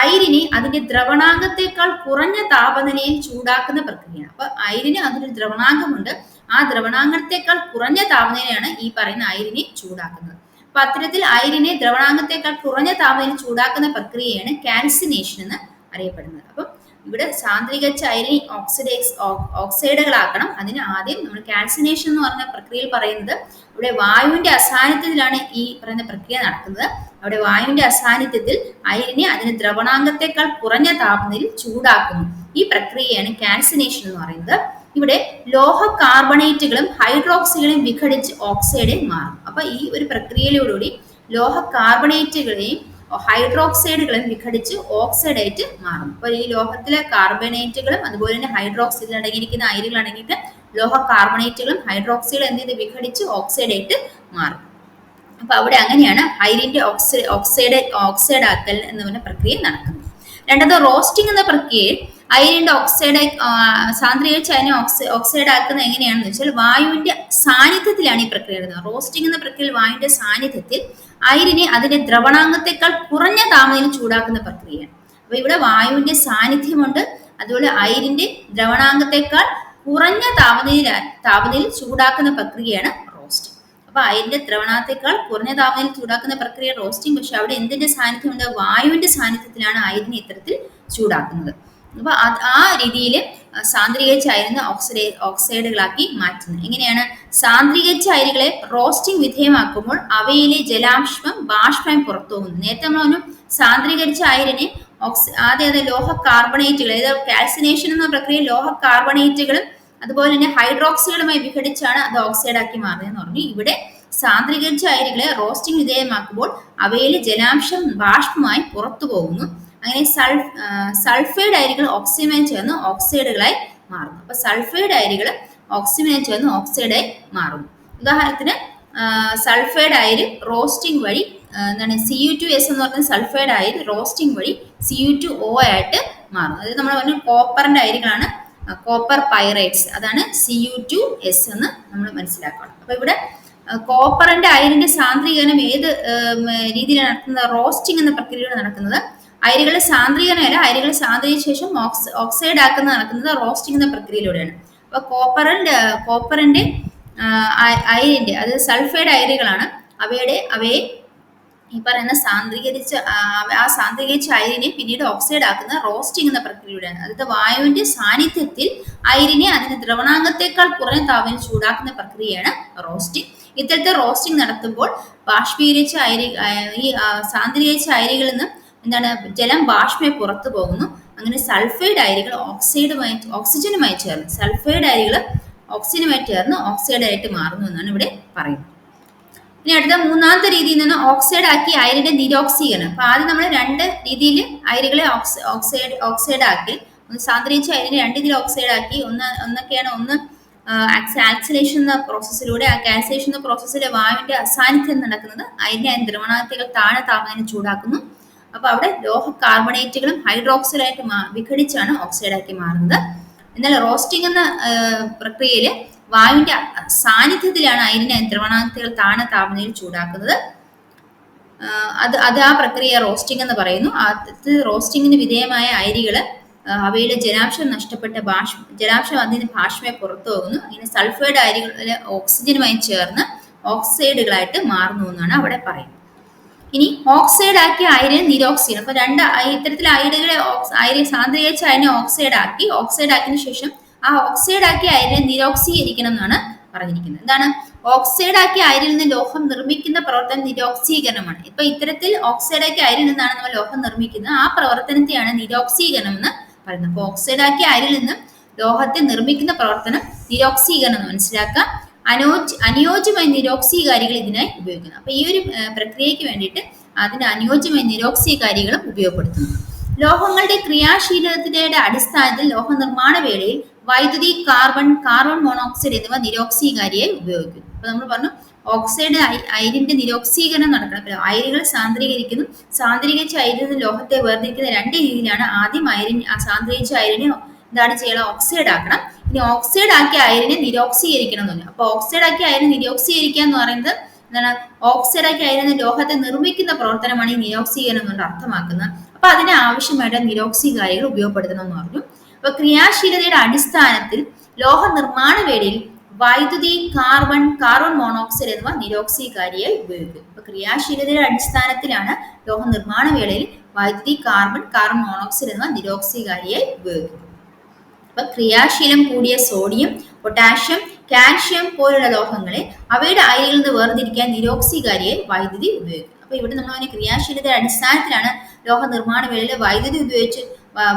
അയിരിനെ അതിന്റെ ദ്രവണാംഗത്തെക്കാൾ കുറഞ്ഞ താപനിലയിൽ ചൂടാക്കുന്ന പ്രക്രിയയാണ്. അപ്പൊ അയിരിന് അതിനൊരു ദ്രവണാംഗമുണ്ട്. ആ ദ്രവണാംഗത്തെക്കാൾ കുറഞ്ഞ താപനിലയാണ് ഈ പറയുന്ന അയിരിനെ ചൂടാക്കുന്നത്. അപ്പൊ അത്തരത്തിൽ അയിരിനെ ദ്രവണാംഗത്തെക്കാൾ കുറഞ്ഞ താപനിലയിൽ ചൂടാക്കുന്ന പ്രക്രിയയാണ് കാൽസിനേഷൻ എന്ന് അറിയപ്പെടുന്നത്. അപ്പം ഇവിടെ സാന്ദ്രീകരിച്ച ചൈനി ഓക്സിഡേക്സ് ഓക്സൈഡുകളാക്കണം. അതിന് ആദ്യം നമ്മൾ കാൽസിനേഷൻ എന്ന് പറഞ്ഞ പ്രക്രിയയിൽ പറയുന്നത് ഇവിടെ വായുവിന്റെ അസാന്നിധ്യത്തിലാണ് ഈ പറയുന്ന പ്രക്രിയ നടക്കുന്നത്. അവിടെ വായുവിന്റെ അസാന്നിധ്യത്തിൽ അയിനെ അതിന് ദ്രവണാംഗത്തെക്കാൾ കുറഞ്ഞ താപനിലയിൽ ചൂടാക്കുന്നു. ഈ പ്രക്രിയയാണ് കാൽസിനേഷൻ എന്ന് പറയുന്നത്. ഇവിടെ ലോഹ കാർബണേറ്റുകളും ഹൈഡ്രോക്സികളും വിഘടിച്ച് ഓക്സൈഡ് മാറും അപ്പൊ ഈ ഒരു പ്രക്രിയയിലൂടെ ലോഹ കാർബണേറ്റുകളെയും ഹൈഡ്രോക്സൈഡുകളും വിഘടിച്ച് ഓക്സൈഡായിട്ട് മാറും അപ്പൊ ഈ ലോഹത്തിലെ കാർബണേറ്റുകളും അതുപോലെ തന്നെ ഹൈഡ്രോക്സൈഡിൽ അടങ്ങിയിരിക്കുന്ന അയിരുകൾ അടങ്ങിയിട്ട് ലോഹ കാർബണേറ്റുകളും ഹൈഡ്രോക്സൈഡ് എന്നിവ വിഘടിച്ച് ഓക്സൈഡായിട്ട് മാറും. അപ്പൊ അവിടെ അങ്ങനെയാണ് അയിരിന്റെ ഓക്സൈഡ് ഓക്സൈഡ് ഓക്സൈഡ് ആക്കൽ എന്ന് പറഞ്ഞ പ്രക്രിയ നടക്കുന്നത്. രണ്ടാമത് റോസ്റ്റിംഗ് എന്ന പ്രക്രിയയിൽ അയിരിന്റെ ഓക്സൈഡ് സാന്ദ്രീകരിച്ച് അതിനെ ഓക്സൈ ഓക്സൈഡ് ആക്കുന്ന എങ്ങനെയാണെന്ന് വെച്ചാൽ വായുവിന്റെ സാന്നിധ്യത്തിലാണ് ഈ പ്രക്രിയ നടക്കുന്നത് റോസ്റ്റിംഗ് എന്ന പ്രക്രിയയിൽ വായുവിന്റെ സാന്നിധ്യത്തിൽ അയിരിനെ അതിന്റെ ദ്രവണാംഗത്തെക്കാൾ കുറഞ്ഞ താപനില ചൂടാക്കുന്ന പ്രക്രിയയാണ്. അപ്പൊ ഇവിടെ വായുവിന്റെ സാന്നിധ്യമുണ്ട്. അതുപോലെ അയിരിന്റെ ദ്രവണാംഗത്തെക്കാൾ കുറഞ്ഞ താപനില താപനില ചൂടാക്കുന്ന പ്രക്രിയയാണ് റോസ്റ്റിംഗ് അപ്പൊ അയിരിന്റെ ദ്രവണാത്തേക്കാൾ കുറഞ്ഞ താപനില ചൂടാക്കുന്ന പ്രക്രിയ റോസ്റ്റിംഗ് പക്ഷെ അവിടെ എന്തിന്റെ സാന്നിധ്യമുണ്ട്? വായുവിന്റെ സാന്നിധ്യത്തിലാണ് അയിരിനെ ഇത്തരത്തിൽ ചൂടാക്കുന്നത്. അപ്പൊ അത് ആ രീതിയിൽ സാന്ദ്രീകരിച്ച അയിരിന് ഓക്സിഡൈ ഓക്സൈഡുകളാക്കി മാറ്റുന്നത് എങ്ങനെയാണ്? സാന്ദ്രീകരിച്ച അരികളെ റോസ്റ്റിംഗ് വിധേയമാക്കുമ്പോൾ അവയിലെ ജലാംശം ബാഷ്പം പുറത്തു പോകുന്നു നേരത്തെ നമ്മൾ പറഞ്ഞു സാന്ദ്രീകരിച്ച അയിരിനെ ഓക്സി ആദ്യം അത് ലോഹ കാർബണേറ്റുകൾ അതായത് കാൽസിനേഷൻ എന്ന പ്രക്രിയ ലോഹ കാർബണേറ്റുകളും അതുപോലെ തന്നെ ഹൈഡ്രോക്സുകളുമായി വിഘടിച്ചാണ് അത് ഓക്സൈഡ് ആക്കി മാറുന്നതെന്ന് പറഞ്ഞു. ഇവിടെ സാന്ദ്രീകരിച്ച അയരികളെ റോസ്റ്റിംഗ് വിധേയമാക്കുമ്പോൾ അവയിലെ ജലാംശം ബാഷ്പമായി പുറത്തു പോകുന്നു അങ്ങനെ സൾഫ് സൾഫൈഡ് അരികൾ ഓക്സിമേറ്റ് ചേർന്ന് ഓക്സൈഡുകളായി മാറുന്നു. അപ്പൊ സൾഫൈഡ് അരികൾ ഓക്സിമേറ്റ് ചേർന്ന് ഓക്സൈഡായി മാറുന്നു. ഉദാഹരണത്തിന് സൾഫൈഡ് അയിര് റോസ്റ്റിംഗ് വഴി എന്താണ് സി യു ടു എസ് എന്ന് പറഞ്ഞ സൾഫൈഡ് അയിര് റോസ്റ്റിംഗ് വഴി സി യു ടു ഒ ആയിട്ട് മാറും അതായത് നമ്മൾ പറഞ്ഞു കോപ്പറിന്റെ അരികളാണ് കോപ്പർ പൈറൈറ്റ്സ് അതാണ് സി യു ടു എസ് എന്ന് നമ്മൾ മനസ്സിലാക്കണം. അപ്പൊ ഇവിടെ കോപ്പറിന്റെ അയിരിന്റെ സാന്ദ്രീകരണം ഏത് രീതിയിലാണ് നടക്കുന്നത്? റോസ്റ്റിംഗ് എന്ന പ്രക്രിയയിലൂടെ നടക്കുന്നത്. അരികളുടെ സാന്ദ്രീകരണമല്ല അരികൾ സാന്ദ്രീകരിച്ച ശേഷം ഓക്സ് ഓക്സൈഡ് ആക്കുന്ന നടക്കുന്നത് റോസ്റ്റിംഗ് എന്ന പ്രക്രിയയിലൂടെയാണ്. അപ്പൊ കോപ്പറിന്റെ കോപ്പറിന്റെ അയിരിന്റെ അത് സൾഫൈഡ് അയിരുകളാണ് അവയുടെ അവയെ ഈ പറയുന്ന സാന്ദ്രീകരിച്ച ആ, സാന്ദ്രീകരിച്ച അയിരിനെ പിന്നീട് ഓക്സൈഡ് ആക്കുന്ന റോസ്റ്റിംഗ് എന്ന പ്രക്രിയയിലൂടെയാണ്. അതായത് വായുവിന്റെ സാന്നിധ്യത്തിൽ അയിരിനെ അതിന്റെ ദ്രവണാംഗത്തെക്കാൾ കുറഞ്ഞ താപനിൽ ചൂടാക്കുന്ന പ്രക്രിയയാണ് റോസ്റ്റിംഗ്. ഇത്തരത്തെ റോസ്റ്റിംഗ് നടത്തുമ്പോൾ ബാഷ്പീകരിച്ച അയിരി ഈ സാന്ദ്രീകരിച്ച അയിരികളിൽ നിന്ന് എന്താണ് ജലം ബാഷ്പമായി പുറത്തു പോകുന്നു. അങ്ങനെ സൾഫൈഡ് അരികൾ ഓക്സൈഡുമായി ഓക്സിജനുമായി ചേർന്ന്. സൾഫൈഡ് അരികൾ ഓക്സിജനുമായി ചേർന്ന് ഓക്സൈഡ് ആയിട്ട് മാറുന്നു എന്നാണ് ഇവിടെ പറയുന്നത്. ഇനി അടുത്ത മൂന്നാമത്തെ രീതിയിൽ നിന്ന് ഓക്സൈഡ് ആക്കി അയരിന്റെ നിരോക്സീകരണം. അപ്പൊ ആദ്യം നമ്മൾ രണ്ട് രീതിയിൽ അയരുകളെ ഓക്സൈഡ് ഓക്സൈഡ് ആക്കി ഒന്ന് സാന്ദ്രീച്ച് അയരിനെ രണ്ട് രീതിയിൽ ഓക്സൈഡ് ആക്കി ഒന്ന് ഒന്നൊക്കെയാണ് ഒന്ന് ആക്സലേഷൻ എന്ന പ്രോസസ്സിലൂടെ ആ കാൽസിലേഷൻ എന്ന പ്രോസസ്സിലെ വായുവിന്റെ അസാന്നിധ്യം നടക്കുന്നത് അതിന്റെ ദ്രവണാത്തികൾ താഴെ താപനില ചൂടാക്കുന്നു. അപ്പൊ അവിടെ ലോഹ കാർബണേറ്റുകളും ഹൈഡ്രോക്സൈഡായിട്ട് വിഘടിച്ചാണ് ഓക്സൈഡാക്കി മാറുന്നത്. എന്നാൽ റോസ്റ്റിംഗ് എന്ന പ്രക്രിയയിൽ വായുവിന്റെ സാന്നിധ്യത്തിലാണ് അയിനെ ദ്രവണാത്തികൾ താണ താപനിലയിൽ ചൂടാക്കുന്നത്. അത് അത് ആ പ്രക്രിയ റോസ്റ്റിംഗ് എന്ന് പറയുന്നു. അത് റോസ്റ്റിങ്ങിന് വിധേയമായ അരികൾ അവയുടെ ജലാംശം നഷ്ടപ്പെട്ട ഭാഷ ജലാംശം അതിന് ഭാഷമായി പുറത്തു പോകുന്നു. ഇങ്ങനെ സൾഫൈഡ് അരികളിൽ ഓക്സിജനുമായി ചേർന്ന് ഓക്സൈഡുകളായിട്ട് മാറുന്നു എന്നാണ് അവിടെ പറയുന്നത്. ഇനി ഓക്സൈഡ് ആക്കിയ അയരിനെ നിരോക്സൈഡ്. അപ്പൊ രണ്ട് ഇത്തരത്തിൽ അയരുകളെ അയര് സാന്ദ്രീകരിച്ച അയരിനെ ഓക്സൈഡ് ആക്കി ഓക്സൈഡ് ആക്കിയതിനു ശേഷം ആ ഓക്സൈഡ് ആക്കിയ അയരിനെ നിരോക്സീകരിക്കണം എന്നാണ് പറഞ്ഞിരിക്കുന്നത്. എന്താണ്? ഓക്സൈഡ് ആക്കി അയിരിൽ നിന്ന് ലോഹം നിർമ്മിക്കുന്ന പ്രവർത്തനം നിരോക്സീകരണമാണ്. ഇപ്പൊ ഇത്തരത്തിൽ ഓക്സൈഡ് ആക്കി അയിരിൽ നിന്നാണ് നമ്മൾ ലോഹം നിർമ്മിക്കുന്നത്. ആ പ്രവർത്തനത്തെയാണ് നിരോക്സീകരണം എന്ന് പറയുന്നത്. അപ്പൊ ഓക്സൈഡ് ആക്കിയ അയിരിൽ നിന്ന് ലോഹത്തെ നിർമ്മിക്കുന്ന പ്രവർത്തനം നിരോക്സീകരണം എന്ന് മനസ്സിലാക്കുക അനോജ് അനുയോജ്യമായ നിരോക്സീകാരികൾ ഇതിനായി ഉപയോഗിക്കുന്നു. അപ്പൊ ഈ ഒരു പ്രക്രിയയ്ക്ക് വേണ്ടിയിട്ട് അതിന് അനുയോജ്യമായ നിരോക്സീകാരികളും ഉപയോഗപ്പെടുത്തുന്നു. ലോഹങ്ങളുടെ ക്രിയാശീലതയുടെ അടിസ്ഥാനത്തിൽ ലോഹ നിർമ്മാണ വേളയിൽ വൈദ്യുതി കാർബൺ കാർബൺ മോണോക്സൈഡ് എന്നിവ നിരോക്സീകാരിയായി ഉപയോഗിക്കുന്നു. അപ്പൊ നമ്മൾ പറഞ്ഞു ഓക്സൈഡ് അയി- അയിരിന്റെ നിരോക്സീകരണം നടക്കണം. അപ്പൊ അയിരുകൾ സാന്ദ്രീകരിക്കുന്നു. സാന്ദ്രീകരിച്ച അയിരിൽ ലോഹത്തെ വേർതിരിക്കുന്ന രണ്ട് രീതിയിലാണ് ആദ്യം അയരിൻ സാന്ദ്രീകരിച്ച അയിരിനെ എന്താണ് ചെയ്യണം? ഓക്സൈഡ് ആക്കണം. ഇനി ഓക്സൈഡ് ആക്കിയ അയരിനെ നിരോക്സീകരിക്കണം എന്ന് അപ്പൊ ഓക്സൈഡ് ആക്കിയ അയരിനെ നിരോക്സീകരിക്കുക എന്ന് പറയുന്നത് എന്താണ്? ഓക്സൈഡ് ആക്കിയ അയരിനെ ലോഹത്തെ നിർമ്മിക്കുന്ന പ്രവർത്തനമാണ് ഈ നിരോക്സീകരണം എന്നുകൊണ്ട് അർത്ഥമാക്കുന്നത്. അപ്പൊ അതിന് ആവശ്യമായിട്ട് നിരോക്സീകാരികൾ ഉപയോഗപ്പെടുത്തണം എന്ന് പറഞ്ഞു. അപ്പൊ ക്രിയാശീലതയുടെ അടിസ്ഥാനത്തിൽ ലോഹ നിർമ്മാണ വേളയിൽ വൈദ്യുതി കാർബൺ കാർബൺ മോണോക്സൈഡ് എന്നിവ നിരോക്സീകാരിയായി ഉപയോഗിക്കും. അപ്പൊ ക്രിയാശീലതയുടെ അടിസ്ഥാനത്തിലാണ് ലോഹ നിർമ്മാണ വേളയിൽ വൈദ്യുതി കാർബൺ കാർബൺ മോണോക്സൈഡ് എന്നിവ നിരോക്സീകാരിയായി ഉപയോഗിക്കുന്നത്. അപ്പൊ ക്രിയാശീലം കൂടിയ സോഡിയം പൊട്ടാഷ്യം കാൽഷ്യം പോലുള്ള ലോഹങ്ങളെ അവയുടെ അയലിൽ നിന്ന് വേർതിരിക്കാൻ നിരോക്സികാരിയെ വൈദ്യുതി ഉപയോഗിക്കും. അപ്പൊ ഇവിടെ നമ്മൾ അതിന്റെ ക്രിയാശീലതയുടെ അടിസ്ഥാനത്തിലാണ് ലോഹ നിർമ്മാണ വേളയിൽ വൈദ്യുതി ഉപയോഗിച്ച്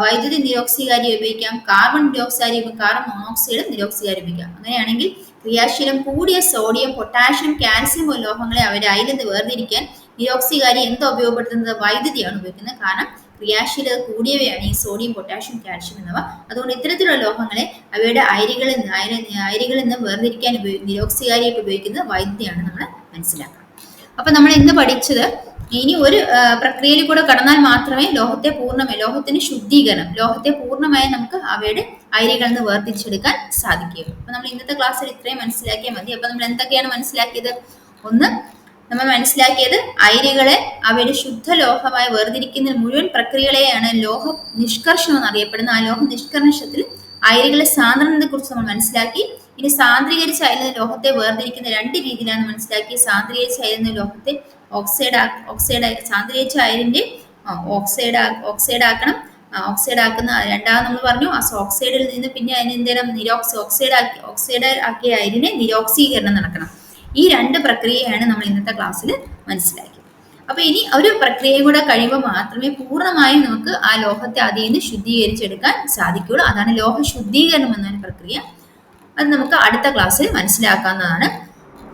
വൈദ്യുതി നിരോക്സികാരി ഉപയോഗിക്കാം കാർബൺ ഡയോക്സൈഡ് കാർബൺ മോണോക്സൈഡ് നിരോക്സികാരി ഉപയോഗിക്കാം. അങ്ങനെയാണെങ്കിൽ ക്രിയാശീലം കൂടിയ സോഡിയം പൊട്ടാഷ്യം കാൽസ്യം ലോഹങ്ങളെ അവരുടെ അയലിൽ നിന്ന് വേർതിരിക്കാൻ നിരോക്സികാരി എന്താ ഉപയോഗപ്പെടുത്തുന്നത് വൈദ്യുതിയാണ് ഉപയോഗിക്കുന്നത്. കാരണം ക്രിയാശീലത കൂടിയവയാണ് ഈ സോഡിയം പൊട്ടാഷ്യം കാൽഷ്യം എന്നിവ. അതുകൊണ്ട് ഇത്തരത്തിലുള്ള ലോഹങ്ങളെ അവയുടെ അയരികളിൽ നിന്ന് അയര- അയരികളിൽ നിന്ന് വേർതിരിക്കാൻ ഉപയോഗിക്കുന്ന നിരോക്സികാരിയായിട്ട് ഉപയോഗിക്കുന്നത് വൈദ്യുതിയാണ് നമ്മൾ മനസ്സിലാക്കണം അപ്പൊ നമ്മൾ ഇന്ന് പഠിച്ചത് ഇനി ഒരു പ്രക്രിയയിൽ കൂടെ കടന്നാൽ മാത്രമേ ലോഹത്തെ പൂർണമായി ലോഹത്തിന് ശുദ്ധീകരണം ലോഹത്തെ പൂർണമായി നമുക്ക് അവയുടെ അയരികളിൽ നിന്ന് വേർതിരിച്ചെടുക്കാൻ സാധിക്കുകയുള്ളൂ. അപ്പൊ നമ്മൾ ഇന്നത്തെ ക്ലാസ്സിൽ ഇത്രയും മനസ്സിലാക്കിയാൽ മതി. അപ്പൊ നമ്മൾ എന്തൊക്കെയാണ് മനസ്സിലാക്കിയത്? ഒന്ന് നമ്മൾ മനസ്സിലാക്കിയത് അയിരുകളെ അവയുടെ ശുദ്ധ ലോഹമായി വേർതിരിക്കുന്ന മുഴുവൻ പ്രക്രിയകളെയാണ് ലോഹ നിഷ്കർഷണം എന്നറിയപ്പെടുന്ന ആ ലോഹ നിഷ്കർഷത്തിൽ അയിരുകളെ സാന്ദ്രണത്തെ കുറിച്ച് നമ്മൾ മനസ്സിലാക്കി. ഇനി സാന്ദ്രീകരിച്ച അയലുന്ന ലോഹത്തെ വേർതിരിക്കുന്ന രണ്ട് രീതിയിലാണ് മനസ്സിലാക്കി സാന്ദ്രീകരിച്ച അയലുന്ന ലോഹത്തെ ഓക്സൈഡ് ഓക്സൈഡ് സാന്ദ്രീകരിച്ച അയലിന്റെ ഓക്സൈഡ് ഓക്സൈഡ് ആക്കണം. ഓക്സൈഡ് ആക്കുന്ന രണ്ടാമത് നമ്മൾ പറഞ്ഞു. ആ ഓക്സൈഡിൽ നിന്ന് പിന്നെ അതിന് എന്തെങ്കിലും നിരോക്സി ഓക്സൈഡ് ആക്കി ഓക്സൈഡ് ആക്കിയ അയിരിനെ നിരോക്സീകരണം നടക്കണം. ഈ രണ്ട് പ്രക്രിയയാണ് നമ്മൾ ഇന്നത്തെ ക്ലാസ്സിൽ മനസ്സിലാക്കിയത്. അപ്പൊ ഇനി ഒരു പ്രക്രിയയും കൂടെ കഴിയുമ്പോൾ മാത്രമേ പൂർണമായും നമുക്ക് ആ ലോഹത്തെ അതിൽ നിന്ന് ശുദ്ധീകരിച്ചെടുക്കാൻ സാധിക്കുകയുള്ളൂ. അതാണ് ലോഹ ശുദ്ധീകരണം എന്നൊരു പ്രക്രിയ. അത് നമുക്ക് അടുത്ത ക്ലാസ്സിൽ മനസ്സിലാക്കാവുന്നതാണ്.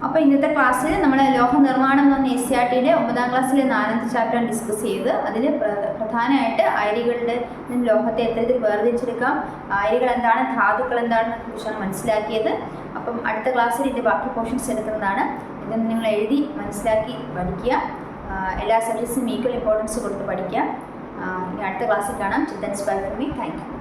അപ്പൊ ഇന്നത്തെ ക്ലാസ്സിൽ നമ്മൾ ലോഹ നിർമ്മാണം എന്ന് പറഞ്ഞ എസ് സി ആർ ടിയുടെ ഒമ്പതാം ക്ലാസ്സിലെ നാലാമത്തെ ചാപ്റ്റർ ഡിസ്കസ് ചെയ്ത് അതിൽ പ്രധാനമായിട്ട് അയരികളുടെ ലോഹത്തെ എത്തരത്തിൽ വേർതിരിച്ചെടുക്കാം അയരികൾ എന്താണ് ധാതുക്കൾ എന്താണെന്നെ കുറിച്ചാണ് മനസ്സിലാക്കിയത്. അപ്പം അടുത്ത ക്ലാസ്സിൽ ഇതിന്റെ ബാക്കി പോർഷൻസ് എടുക്കുന്നതാണ്. ഇതൊന്ന് നിങ്ങൾ എഴുതി മനസ്സിലാക്കി പഠിക്കുക. എല്ലാ സബ്ജക്ട്സിനും ഈക്വൽ ഇമ്പോർട്ടൻസ് കൊടുത്ത് പഠിക്കുക. അടുത്ത ക്ലാസ്സിൽ കാണാം. ചിത്തൻസ് ബൈ മീ താങ്ക് യു